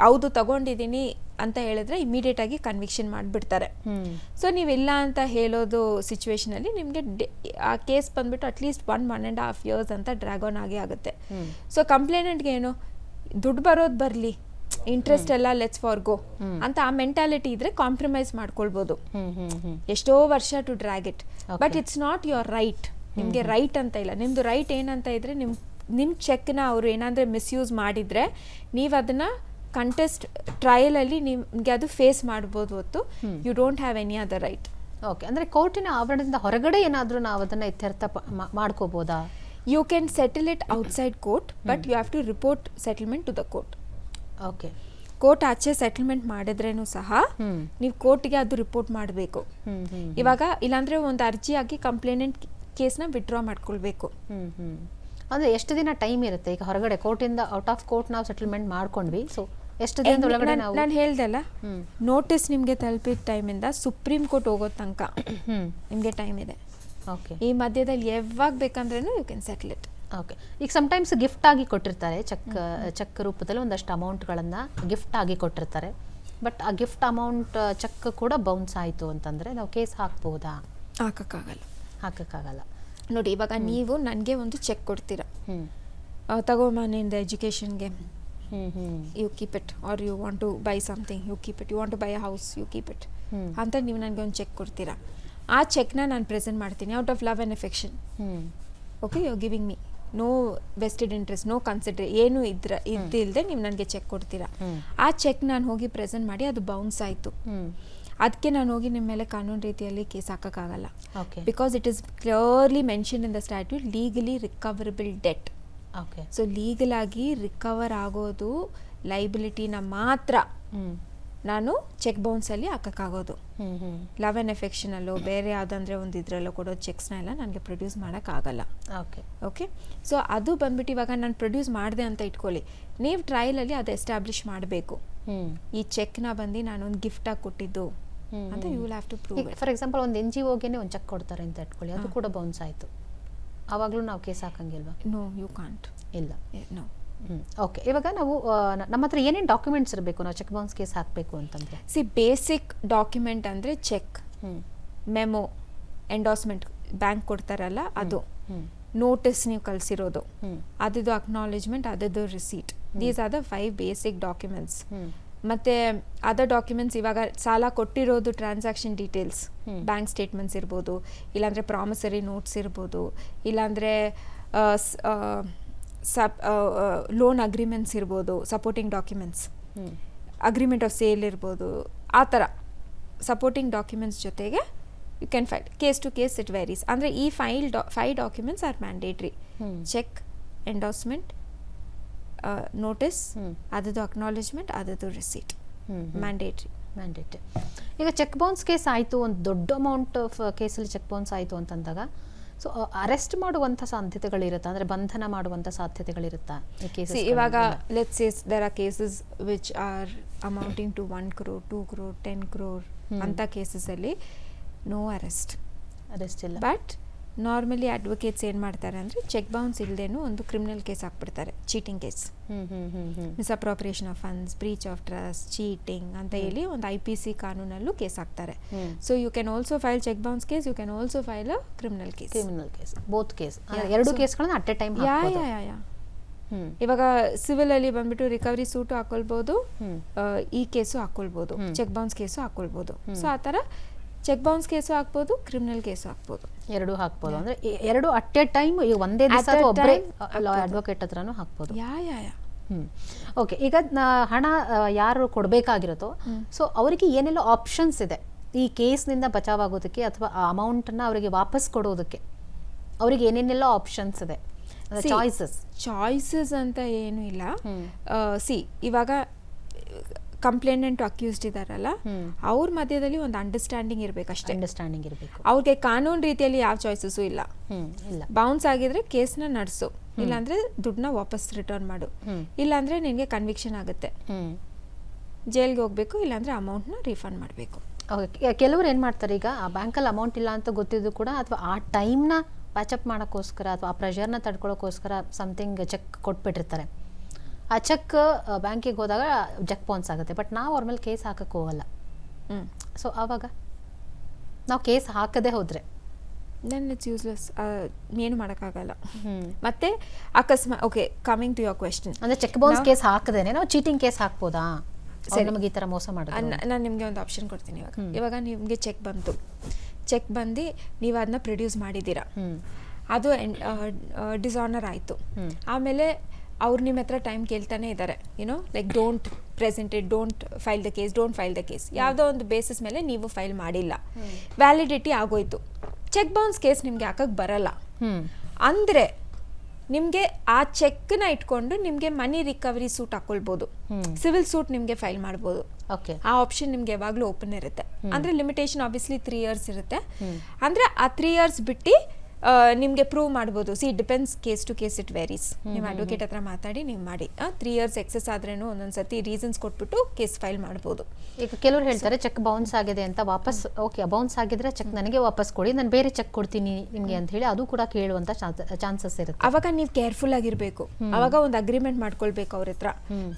ಹೌದು ತಗೊಂಡಿದ್ದೀನಿ ಅಂತ ಹೇಳಿದ್ರೆ ಇಮಿಡಿಯೇಟ್ ಆಗಿ ಕನ್ವಿಕ್ಷನ್ ಮಾಡಿಬಿಡ್ತಾರೆ. ಸೊ ನೀವಿಲ್ಲ ಅಂತ ಹೇಳೋದು ಸಿಚುವೇಶನಲ್ಲಿ ನಿಮಗೆ ಆ ಕೇಸ್ ಬಂದ್ಬಿಟ್ಟು at least one one and half years ಅಂತ ಡ್ರ್ಯಾಗನ್ ಆಗಿ ಆಗುತ್ತೆ. ಸೊ ಕಂಪ್ಲೇನೆಂಟ್ಗೆ ಏನು? ದುಡ್ಡು ಬರೋದು ಬರಲಿ. ಇಂಟ್ರೆಸ್ಟ್ ಎಲ್ಲ ಲೆಟ್ಸ್ ಫಾರ್ ಗೋ ಅಂತ ಆ ಮೆಂಟಾಲಿಟಿ ಇದ್ರೆ ಕಾಂಪ್ರಮೈಸ್ ಮಾಡ್ಕೊಳ್ಬೋದು. ಎಷ್ಟೋ ವರ್ಷ to drag it but it's not your right ನಿಮಗೆ ರೈಟ್ ಅಂತ ಇಲ್ಲ. ನಿಮ್ಮದು ರೈಟ್ ಏನಂತ ಇದ್ರೆ ನಿಮ್ಮ ನಿಮ್ಮ ಚೆಕ್ನ ಅವರು ಏನಂದ್ರೆ ಮಿಸ್ಯೂಸ್ ಮಾಡಿದ್ರೆ ನೀವು ಅದನ್ನ ಕಂಟೆಸ್ಟ್ ಟ್ರಯಲ್ ಅಲ್ಲಿ ನಿಮಗೆ ಅದು ಫೇಸ್ ಮಾಡ್ಬೋದು ಹೊತ್ತು. You don't have any other right okay ಅಂದ್ರೆ ಕೋರ್ಟಿನ ಆವರಣದಿಂದ ಹೊರಗಡೆ ಏನಾದರೂ ನಾವು ಅದನ್ನ ಇತ್ಯರ್ಥ ಮಾಡ್ಕೋಬೋದಾ? You can settle it outside court but you have to report settlement to the court okay court ಆಚೆ ಸೆಟಲ್ಮೆಂಟ್ ಮಾಡಿದ್ರೇನು ಸಹ ಹ್ಮ್. ನೀವು ಕೋರ್ಟ್ಗೆ ಅದು ರಿಪೋರ್ಟ್ ಮಾಡಬೇಕು. ಹ್ಮ್ ಹ್ಮ್ ಇವಾಗ ಇಲ್ಲಾಂದ್ರೆ ಒಂದು ಅರ್ಜಿಯಾಗಿ ಕಂಪ್ಲೇನೆಂಟ್ ಕೇಸ್ನ ವಿಡ್ರಾ ಮಾಡ್ಕೊಳ್ಬೇಕು. ಹ್ಮ್ ಹ್ಮ್. ಅಂದ್ರೆ ಎಷ್ಟು ದಿನ ಟೈಮ್ ಇರುತ್ತೆ? ಈಗ ಹೊರಗಡೆ ಕೋರ್ಟಿಂದ ಔಟ್ ಆಫ್ ಕೋರ್ಟ್ ನಾವು ಸೆಟಲ್ಮೆಂಟ್ ಮಾಡ್ಕೊಂಡ್ವಿ ಸೊ ಎಷ್ಟು ದಿನದೊಳಗಡೆ ನಾವು ನಾನು ಹೇಳ್ದಲ್ಲ? ಹ್ಮ್. ನೋಟಿಸ್ ನಿಮಗೆ ತಲುಪಿದ ಟೈಮಿಂದ ಸುಪ್ರೀಂ ಕೋರ್ಟ್ ಹೋಗೋ ತನಕ ಹ್ಮ್. ನಿಮಗೆ ಟೈಮ್ ಇದೆ. ಓಕೆ ಈ ಮಧ್ಯದಲ್ಲಿ ಯಾವಾಗ ಬೇಕಂದ್ರೂ you can settle it okay ಈಗ ಸಮಟೈಮ್ಸ್ ಗಿಫ್ಟ್ ಆಗಿ ಕೊಟ್ಟಿರ್ತಾರೆ ಚೆಕ್ ಚೆಕ್ ರೂಪದಲ್ಲಿ ಒಂದಷ್ಟು ಅಮೌಂಟ್ಗಳನ್ನು ಗಿಫ್ಟ್ ಆಗಿ ಕೊಟ್ಟಿರ್ತಾರೆ. ಬಟ್ ಆ ಗಿಫ್ಟ್ ಅಮೌಂಟ್ ಚೆಕ್ ಕೂಡ ಬೌನ್ಸ್ ಆಯಿತು ಅಂತಂದರೆ ನಾವು ಕೇಸ್ ಹಾಕ್ಬೋದಾ? ಹಾಕೋಕ್ಕಾಗಲ್ಲ. ಹಾಕೋಕ್ಕಾಗಲ್ಲ. ನೋಡಿ ಇವಾಗ ನೀವು ನನಗೆ ಒಂದು ಚೆಕ್ ಕೊಡ್ತೀರಾ? ಹ್ಞೂ ತಗೋ ಮನೆಯಿಂದ ಎಜುಕೇಷನ್ಗೆ ಹ್ಞೂ you keep it or you want to buy something you keep it you want to buy a house you keep it. ಅಂತ ನೀವು ನನಗೆ ಒಂದು ಚೆಕ್ ಕೊಡ್ತೀರಾ? ಆ ಚೆಕ್ನ ನಾನು ಪ್ರೆಸೆಂಟ್ ಮಾಡ್ತೀನಿ out of love and affection okay you giving me no vested interest no consider ಏನು ಇದ್ರ ಇದ್ದಿಲ್ಲದೆ ನೀವು ನನಗೆ ಚೆಕ್ ಕೊಡ್ತೀರಾ. ಆ ಚೆಕ್ ನಾನು ಹೋಗಿ ಪ್ರೆಸೆಂಟ್ ಮಾಡಿ ಅದು ಬೌನ್ಸ್ ಆಯಿತು. ಅದಕ್ಕೆ ನಾನು ಹೋಗಿ ನಿಮ್ಮ ಮೇಲೆ ಕಾನೂನು ರೀತಿಯಲ್ಲಿ case ಹಾಕೋಕ್ಕಾಗಲ್ಲ. Okay because it is clearly mention in the statute legally recoverable debt okay so legal ಆಗಿ ರಿಕವರ್ ಆಗೋದು ಲೈಬಿಲಿಟಿನ ಮಾತ್ರ. ನಾನು ಚೆಕ್ ಬೌನ್ಸಲ್ಲಿ ಹಾಕೋಕ್ಕಾಗೋದು. ಲವ್ ಆ್ಯಂಡ್ ಎಫೆಕ್ಷನಲ್ಲೋ ಬೇರೆ ಯಾವುದಂದ್ರೆ ಒಂದು ಇದರಲ್ಲೋ ಕೊಡೋ ಚೆಕ್ಸ್ನ ಎಲ್ಲ ನನಗೆ ಪ್ರೊಡ್ಯೂಸ್ ಮಾಡೋಕ್ಕಾಗಲ್ಲ. ಓಕೆ ಓಕೆ ಸೊ ಅದು ಬಂದ್ಬಿಟ್ಟು ಇವಾಗ ನಾನು ಪ್ರೊಡ್ಯೂಸ್ ಮಾಡಿದೆ ಅಂತ ಇಟ್ಕೊಳ್ಳಿ. ನೀವು ಟ್ರಯಲಲ್ಲಿ ಅದು ಎಸ್ಟಾಬ್ಲಿಷ್ ಮಾಡಬೇಕು. ಈ ಚೆಕ್ನ ಬಂದು ನಾನೊಂದು ಗಿಫ್ಟಾಗಿ ಕೊಟ್ಟಿದ್ದು ಅಂತ you will have to prove for example ಒಂದು ಎನ್ ಜಿ ಒಗೆನೆ ಒಂದು ಚೆಕ್ ಕೊಡ್ತಾರೆ ಅಂತ ಇಟ್ಕೊಳ್ಳಿ. ಅದು ಕೂಡ ಬೌನ್ಸ್ ಆಯಿತು. ಆವಾಗಲೂ ನಾವು ಕೇಸ್ ಹಾಕಂಗಿಲ್ವಾ? ನೋ ಯು ಕಾಂಟ್ ಇಲ್ಲ. ನೋ ಓಕೆ ಇವಾಗ ನಾವು ನಮ್ಮ ಹತ್ರ ಏನೇನು ಡಾಕ್ಯುಮೆಂಟ್ಸ್ ಇರಬೇಕು? ನಾವು ಚೆಕ್ ಬೌನ್ಸ್ ಕೇಸ್ ಹಾಕಬೇಕು ಅಂತಂದರೆ. ಸಿ ಬೇಸಿಕ್ ಡಾಕ್ಯುಮೆಂಟ್ ಅಂದರೆ ಚೆಕ್ ಮೆಮೊ ಎಂಡೋಸ್ಮೆಂಟ್ ಬ್ಯಾಂಕ್ ಕೊಡ್ತಾರಲ್ಲ ಅದು. ನೋಟಿಸ್ ನೀವು ಕಳಿಸಿರೋದು. ಅದದು ಅಕ್ನಾಲೇಜ್ಮೆಂಟ್ ಅದದು receipt these are the five basic documents ಮತ್ತೆ ಮತ್ತು ಅದರ್ ಡಾಕ್ಯುಮೆಂಟ್ಸ್ ಇವಾಗ ಸಾಲ ಕೊಟ್ಟಿರೋದು ಟ್ರಾನ್ಸಾಕ್ಷನ್ ಡೀಟೇಲ್ಸ್ ಬ್ಯಾಂಕ್ ಸ್ಟೇಟ್ಮೆಂಟ್ಸ್ ಇರ್ಬೋದು ಇಲ್ಲಾಂದ್ರೆ ಪ್ರಾಮಿಸರಿ ನೋಟ್ಸ್ ಇರ್ಬೋದು ಇಲ್ಲಾಂದರೆ ಸಪ್ ಲೋನ್ ಅಗ್ರಿಮೆಂಟ್ಸ್ ಇರ್ಬೋದು supporting documents agreement of sale ಇರ್ಬೋದು ಆ ಥರ. ಸಪೋರ್ಟಿಂಗ್ ಡಾಕ್ಯುಮೆಂಟ್ಸ್ ಜೊತೆಗೆ you can file case to case it varies ಅಂದರೆ ಈ file the five documents are mandatory cheque endorsement notice ಅದರದ್ದು ಅದದು ಅಕ್ನಾಲೇಜ್ಮೆಂಟ್ ಅದದು ರಿಸೀಟ್ ಮ್ಯಾಂಡೇಟ್ರಿ. ಮ್ಯಾಂಡೇಟ್ರಿ ಈಗ ಚೆಕ್ ಬೌನ್ಸ್ ಕೇಸ್ ಆಯಿತು ಒಂದು ದೊಡ್ಡ ಅಮೌಂಟ್ ಆಫ್ ಕೇಸಲ್ಲಿ ಚೆಕ್ ಬೌನ್ಸ್ ಆಯಿತು ಅಂತಂದಾಗ ಸೊ ಅರೆಸ್ಟ್ ಮಾಡುವಂಥ ಸಾಧ್ಯತೆಗಳಿರುತ್ತಾ? ಅಂದರೆ ಬಂಧನ ಮಾಡುವಂಥ ಸಾಧ್ಯತೆಗಳಿರುತ್ತಾ? ಇವಾಗ let's say there are cases which are amounting to one crore two crore ten crore ಅಂಥ ಕೇಸಸಲ್ಲಿ ನೋ ಅರೆಸ್ಟ್ ಅರೆಸ್ಟ್ ಇಲ್ಲ. ಬಟ್ ನಾರ್ಮಲಿ ಅಡ್ವೊಕೇಟ್ಸ್ ಏನು ಮಾಡ್ತಾರೆ ಅಂದರೆ ಚೆಕ್ ಬೌನ್ಸ್ ಇಲ್ಲದೇನು ಒಂದು criminal case ಹಾಕ್ಬಿಡ್ತಾರೆ cheating case mis misappropriation of funds breach of trust cheating ಅಂತ ಹೇಳಿ ಒಂದು ಐ ಪಿ ಸಿ ಕಾನೂನಲ್ಲೂ ಕೇಸ್ ಹಾಕ್ತಾರೆ. So you can also file check bounce case you can also file a criminal case criminal case both case ಎರಡು ಕೇಸ್ಗಳನ್ನ at a time yeah yeah yeah ಇವಾಗ civil ಅಲ್ಲಿ ಬಂದ್ಬಿಟ್ಟು recovery suit ಹಾಕೊಳ್ಬಹುದು ಈ case ಹಾಕೊಳ್ಬಹುದು check bounce case ಹಾಕೊಳ್ಬಹುದು. So ಆ ಥರ ಚೆಕ್ ಬೌನ್ಸ್ ಕೇಸು ಹಾಕ್ಬೋದು ಕ್ರಿಮಿನಲ್ ಕೇಸು ಹಾಕ್ಬೋದು. ಎರಡು ಹಾಕ್ಬೋದು ಅಂದ್ರೆ ಎರಡು ಅಟ್ ಎ ಟೈಮ್ ಈಗ ಒಂದೇ ದಿವಸ ಒಬ್ಬರೇ. ಅಡ್ವೊಕೇಟ್ ಹತ್ರನೂ ಹಾಕ್ಬೋದು. ಯಾ ಯಾ ಯಾ ಹ್ಮ್. ಓಕೆ ಈಗ ಹಣ ಯಾರು ಕೊಡಬೇಕಾಗಿರುತ್ತೋ. ಸೊ ಅವರಿಗೆ ಏನೆಲ್ಲ ಆಪ್ಷನ್ಸ್ ಇದೆ. ಈ ಕೇಸ್ನಿಂದ ಬಚಾವಾಗೋದಕ್ಕೆ ಅಥವಾ ಆ ಅಮೌಂಟನ್ನು ಅವರಿಗೆ ವಾಪಸ್ ಕೊಡೋದಕ್ಕೆ ಅವರಿಗೆ ಏನೇನೆಲ್ಲ ಆಪ್ಷನ್ಸ್ ಇದೆ. ಚಾಯ್ಸಸ್ ಚಾಯ್ಸಸ್ ಅಂತ ಏನು ಇಲ್ಲ. ಸಿ ಇವಾಗ ಕಂಪ್ಲೇಂಟೆಂಟ್ ಅಕ್ಯೂಸ್ಡ್ ಇದಾರಲ್ಲ. ಅವ್ರ ಮಧ್ಯದಲ್ಲಿ ಒಂದು ಅಂಡರ್ಸ್ಟ್ಯಾಂಡಿಂಗ್ ಇರಬೇಕು ಅಷ್ಟೇ. ಅಂಡರ್ಸ್ಟ್ಯಾಂಡಿಂಗ್ ಇರಬೇಕು. ಅವ್ರಿಗೆ ಕಾನೂನು ರೀತಿಯಲ್ಲಿ ಯಾವ ಚಾಯ್ಸಸ್ಸು ಇಲ್ಲ. ಇಲ್ಲ. ಬೌನ್ಸ್ ಆಗಿದ್ರೆ ಕೇಸ್ನ ನಡೆಸು. ಇಲ್ಲಾಂದ್ರೆ ದುಡ್ಡನ್ನ ವಾಪಸ್ ರಿಟರ್ನ್ ಮಾಡು. ಇಲ್ಲಾಂದ್ರೆ ನಿನಗೆ ಕನ್ವಿಕ್ಷನ್ ಆಗುತ್ತೆ. ಜೈಲ್ಗೆ ಹೋಗ್ಬೇಕು ಇಲ್ಲಾಂದ್ರೆ ಅಮೌಂಟ್ನ ರೀಫಂಡ್ ಮಾಡಬೇಕು. ಕೆಲವರು ಏನು ಮಾಡ್ತಾರೆ ಈಗ ಆ ಬ್ಯಾಂಕಲ್ಲಿ ಅಮೌಂಟ್ ಇಲ್ಲ ಅಂತ ಗೊತ್ತಿದ್ದು ಕೂಡ ಅಥವಾ ಆ ಟೈಮ್ನ ಪ್ಯಾಚಪ್ ಮಾಡೋಕ್ಕೋಸ್ಕರ ಅಥವಾ ಆ ಪ್ರೆಷರ್ನ ತಡ್ಕೊಳ್ಳೋಕ್ಕೋಸ್ಕರ ಸಮಥಿಂಗ್ ಚೆಕ್ ಕೊಟ್ಬಿಟ್ಟಿರ್ತಾರೆ. ಆ ಚೆಕ್ ಬ್ಯಾಂಕಿಗೆ ಹೋದಾಗ ಚೆಕ್ ಬೌನ್ಸ್ ಆಗುತ್ತೆ. ಬಟ್ ನಾವು ಅವ್ರ ಮೇಲೆ ಕೇಸ್ ಹಾಕಕ್ಕೆ ಹೋಗಲ್ಲ. ಹ್ಞೂ ಸೊ ಆವಾಗ ನಾವು ಕೇಸ್ ಹಾಕದೇ ಹೋದರೆ. ದೆನ್ ಇಟ್ಸ್ ಯೂಸ್ಲೆಸ್ ಏನು ಮಾಡೋಕ್ಕಾಗಲ್ಲ. ಮತ್ತೆ ಅಕಸ್ಮಾತ್ okay coming to your question ಅಂದ್ರೆ ಚೆಕ್ ಬೌನ್ಸ್ ಕೇಸ್ ಹಾಕದೇನೆ. ನಾವು ಚೀಟಿಂಗ್ ಕೇಸ್ ಹಾಕ್ಬೋದಾ? ಸರಿ. ನಮಗೆ ಈ ಥರ ಮೋಸ ಮಾಡಿದ್ರು ನಾನು ನಿಮಗೆ ಒಂದು ಆಪ್ಷನ್ ಕೊಡ್ತೀನಿ ಇವಾಗ. ಇವಾಗ ನಿಮಗೆ ಚೆಕ್ ಬಂತು. ಚೆಕ್ ಬಂದು ನೀವು ಅದನ್ನ ಪ್ರೊಡ್ಯೂಸ್ ಮಾಡಿದ್ದೀರಾ. ಅದು ಡಿಸಾನರ್ ಆಯಿತು. ಆಮೇಲೆ ಅವ್ರು ನಿಮ್ಮ ಹತ್ರ ಟೈಮ್ ಕೇಳ್ತಾನೆ ಇದ್ದಾರೆ you know like don't presented don't file the case don't file the case ಯಾವುದೋ ಒಂದು ಬೇಸಿಸ್ ಮೇಲೆ ನೀವು ಫೈಲ್ ಮಾಡಿಲ್ಲ. ವ್ಯಾಲಿಡಿಟಿ ಆಗೋಯ್ತು. ಚೆಕ್ ಬೌನ್ಸ್ ಕೇಸ್ ನಿಮಗೆ ಹಾಕಕ್ಕೆ ಬರಲ್ಲ. ಅಂದ್ರೆ ನಿಮಗೆ ಆ ಚೆಕ್ನ ಇಟ್ಕೊಂಡು ನಿಮಗೆ ಮನಿ ರಿಕವರಿ ಸೂಟ್ ಹಾಕೊಳ್ಬೋದು. ಸಿವಿಲ್ ಸೂಟ್ ನಿಮಗೆ ಫೈಲ್ ಮಾಡ್ಬೋದು. ಓಕೆ ಆ ಆಪ್ಷನ್ ನಿಮ್ಗೆ ಯಾವಾಗಲೂ ಓಪನ್ ಇರುತ್ತೆ. ಅಂದ್ರೆ ಲಿಮಿಟೇಷನ್ ಆಬ್ವಿಯಸ್ಲಿ ತ್ರೀ ಇಯರ್ಸ್ ಇರುತ್ತೆ. ಅಂದ್ರೆ ಆ ತ್ರೀ ಇಯರ್ಸ್ ಬಿಟ್ಟು ನಿಮಗೆ ಪ್ರೂವ್ ಮಾಡ್ಬೋದು. See depends case to case it varies ನೀವು ಅಡ್ವೊಕೇಟ್ ಹತ್ರ ಮಾತಾಡಿ ನೀವು ಮಾಡಿ. ತ್ರೀ ಇಯರ್ಸ್ ಎಕ್ಸಸ್ ಆದ್ರೇನು ಒಂದೊಂದು ಸತಿ ರೀಸನ್ಸ್ ಕೊಟ್ಬಿಟ್ಟು ಕೇಸ್ ಫೈಲ್ ಮಾಡ್ಬೋದು. ಈಗ ಕೆಲವರು ಹೇಳ್ತಾರೆ ಚೆಕ್ ಬೌನ್ಸ್ ಆಗಿದೆ ಅಂತ ವಾಪಸ್ ಓಕೆ ಬೌನ್ಸ್ ಆಗಿದ್ರೆ ಚೆಕ್ ನನಗೆ ವಾಪಸ್ ಕೊಡಿ ನಾನು ಬೇರೆ ಚೆಕ್ ಕೊಡ್ತೀನಿ ನಿಮಗೆ ಅಂತ ಹೇಳಿ ಅದು ಕೂಡ ಕೇಳುವಂತ ಚಾನ್ಸಸ್ ಇರುತ್ತೆ. ಅವಾಗ ನೀವು ಕೇರ್ಫುಲ್ ಆಗಿರಬೇಕು. ಅವಾಗ ಒಂದು ಅಗ್ರಿಮೆಂಟ್ ಮಾಡ್ಕೊಳ್ಬೇಕು ಅವ್ರ ಹತ್ರ.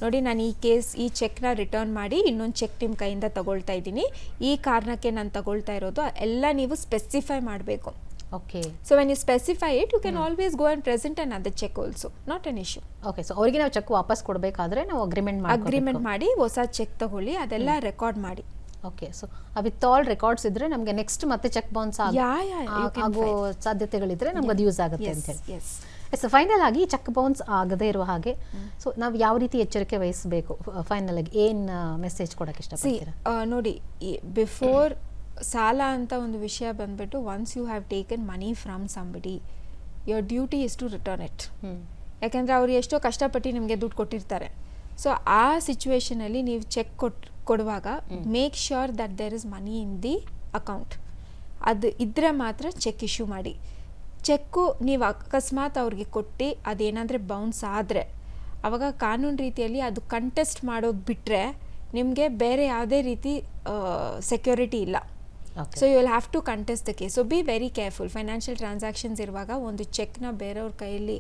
ನೋಡಿ ನಾನು ಈ ಕೇಸ್ ಈ ಚೆಕ್ನ ರಿಟರ್ನ್ ಮಾಡಿ ಇನ್ನೊಂದು ಚೆಕ್ ನಿಮ್ಮ ಕೈಯಿಂದ ತಗೊಳ್ತಾ ಇದ್ದೀನಿ. ಈ ಕಾರಣಕ್ಕೆ ನಾನು ತಗೊಳ್ತಾ ಇರೋದು ಎಲ್ಲ ನೀವು ಸ್ಪೆಸಿಫೈ ಮಾಡಬೇಕು. Okay So when you specify it, you can always go and present another check also. Not an issue. Okay so ಅವರಿಗೆ ನಾವು ಚೆಕ್ ವಾಪಸ್ ಕೊಡಬೇಕಾದ್ರೆ ನಾವು ಅಗ್ರಿಮೆಂಟ್ ಅಗ್ರಿಮೆಂಟ್ ಮಾಡಿ ಹೊಸ ಚೆಕ್ ತಗೊಳ್ಳಿ ಅದೆಲ್ಲ ರೆಕಾರ್ಡ್ ಮಾಡಿ. Okay so with all records ಇದ್ರೆ ನಮಗೆ ನೆಕ್ಸ್ಟ್ ಮತ್ತೆ ಚೆಕ್ ಬೌನ್ಸ್ ಆಗೋ. ಸಾಧ್ಯತೆಗಳಿದ್ರೆ ನಮ್ಗೆ ಅದು ಯೂಸ್ ಆಗುತ್ತೆ ಅಂತ ಹೇಳಿ. ಎಸ್ ಫೈನಲ್ ಆಗಿ ಚೆಕ್ ಬೌನ್ಸ್ ಆಗದೇ ಇರುವ ಹಾಗೆ ಸೊ ನಾವು ಯಾವ ರೀತಿ ಎಚ್ಚರಿಕೆ ವಹಿಸಬೇಕು? ಫೈನಲ್ ಆಗಿ ಏನ್ ಮೆಸೇಜ್ ಕೊಡಕ್ಕೆ ಇಷ್ಟ ಇಷ್ಟಪಡ್ತೀರಾ? ನೋಡಿ ಬಿಫೋರ್ ಸಾಲ ಅಂತ ಒಂದು ವಿಷಯ ಬಂದ್ಬಿಟ್ಟು once you have taken money from somebody your duty is to return it ಯಾಕೆಂದರೆ ಅವ್ರು ಎಷ್ಟೋ ಕಷ್ಟಪಟ್ಟು ನಿಮಗೆ ದುಡ್ಡು ಕೊಟ್ಟಿರ್ತಾರೆ. ಸೊ ಆ ಸಿಚುವೇಶನಲ್ಲಿ ನೀವು ಚೆಕ್ ಕೊಟ್ ಕೊಡುವಾಗ make sure that there is money in the account ಅದು ಇದ್ದರೆ ಮಾತ್ರ ಚೆಕ್ ಇಶ್ಯೂ ಮಾಡಿ. ಚೆಕ್ಕು ನೀವು ಅಕಸ್ಮಾತ್ ಅವ್ರಿಗೆ ಕೊಟ್ಟು ಅದೇನಾದರೆ ಬೌನ್ಸ್ ಆದರೆ ಅವಾಗ ಕಾನೂನು ರೀತಿಯಲ್ಲಿ ಅದು ಕಂಟೆಸ್ಟ್ ಮಾಡೋದು ಬಿಟ್ಟರೆ ನಿಮಗೆ ಬೇರೆ ಯಾವುದೇ ರೀತಿ ಸೆಕ್ಯೂರಿಟಿ ಇಲ್ಲ. So you will have to contest the case so be very careful financial transactions ಇರುವಾಗ ಒಂದು ಚೆಕ್ನ ಬೇರೆಯವ್ರ ಕೈಯಲ್ಲಿ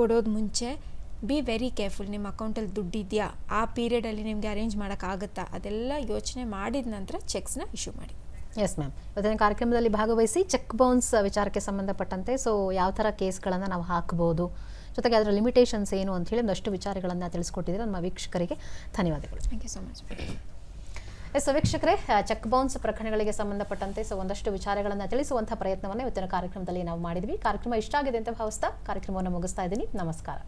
ಕೊಡೋದು ಮುಂಚೆ ಬಿ ವೆರಿ ಕೇರ್ಫುಲ್ ನಿಮ್ಮ ಅಕೌಂಟಲ್ಲಿ ದುಡ್ಡಿದೆಯಾ ಆ ಪೀರಿಯಡಲ್ಲಿ ನಿಮಗೆ ಅರೇಂಜ್ ಮಾಡೋಕ್ಕಾಗುತ್ತಾ ಅದೆಲ್ಲ ಯೋಚನೆ ಮಾಡಿದ ನಂತರ ಚೆಕ್ಸ್ನ ಇಶ್ಯೂ ಮಾಡಿ. ಎಸ್ ಮ್ಯಾಮ್ ಇವತ್ತಿನ ಕಾರ್ಯಕ್ರಮದಲ್ಲಿ ಭಾಗವಹಿಸಿ ಚೆಕ್ ಬೌನ್ಸ್ ವಿಚಾರಕ್ಕೆ ಸಂಬಂಧಪಟ್ಟಂತೆ ಸೊ ಯಾವ ಥರ ಕೇಸ್ಗಳನ್ನು ನಾವು ಹಾಕ್ಬೋದು ಜೊತೆಗೆ ಅದರ ಲಿಮಿಟೇಷನ್ಸ್ ಏನು ಅಂತ ಹೇಳಿ ಒಂದಷ್ಟು ವಿಚಾರಗಳನ್ನು ತಿಳಿಸ್ಕೊಟ್ಟಿದ್ದೀರಾ. ನಮ್ಮ ವೀಕ್ಷಕರಿಗೆ ಧನ್ಯವಾದಗಳು. Thank you so much so ವೀಕ್ಷಕರೇ ಚೆಕ್ ಬೌನ್ಸ್ ಪ್ರಕರಣಗಳಿಗೆ ಸಂಬಂಧಪಟ್ಟಂತೆ ಸೊ ಒಂದಷ್ಟು ವಿಚಾರಗಳನ್ನು ತಿಳಿಸುವಂತಹ ಪ್ರಯತ್ನವನ್ನು ಇವತ್ತಿನ ಕಾರ್ಯಕ್ರಮದಲ್ಲಿ ನಾವು ಮಾಡಿದ್ವಿ. ಕಾರ್ಯಕ್ರಮ ಇಷ್ಟ ಆಗಿದೆ ಅಂತ ಭಾವಿಸ್ತಾ ಕಾರ್ಯಕ್ರಮವನ್ನು ಮುಗಿಸ್ತಾ ಇದ್ದೀನಿ. ನಮಸ್ಕಾರ.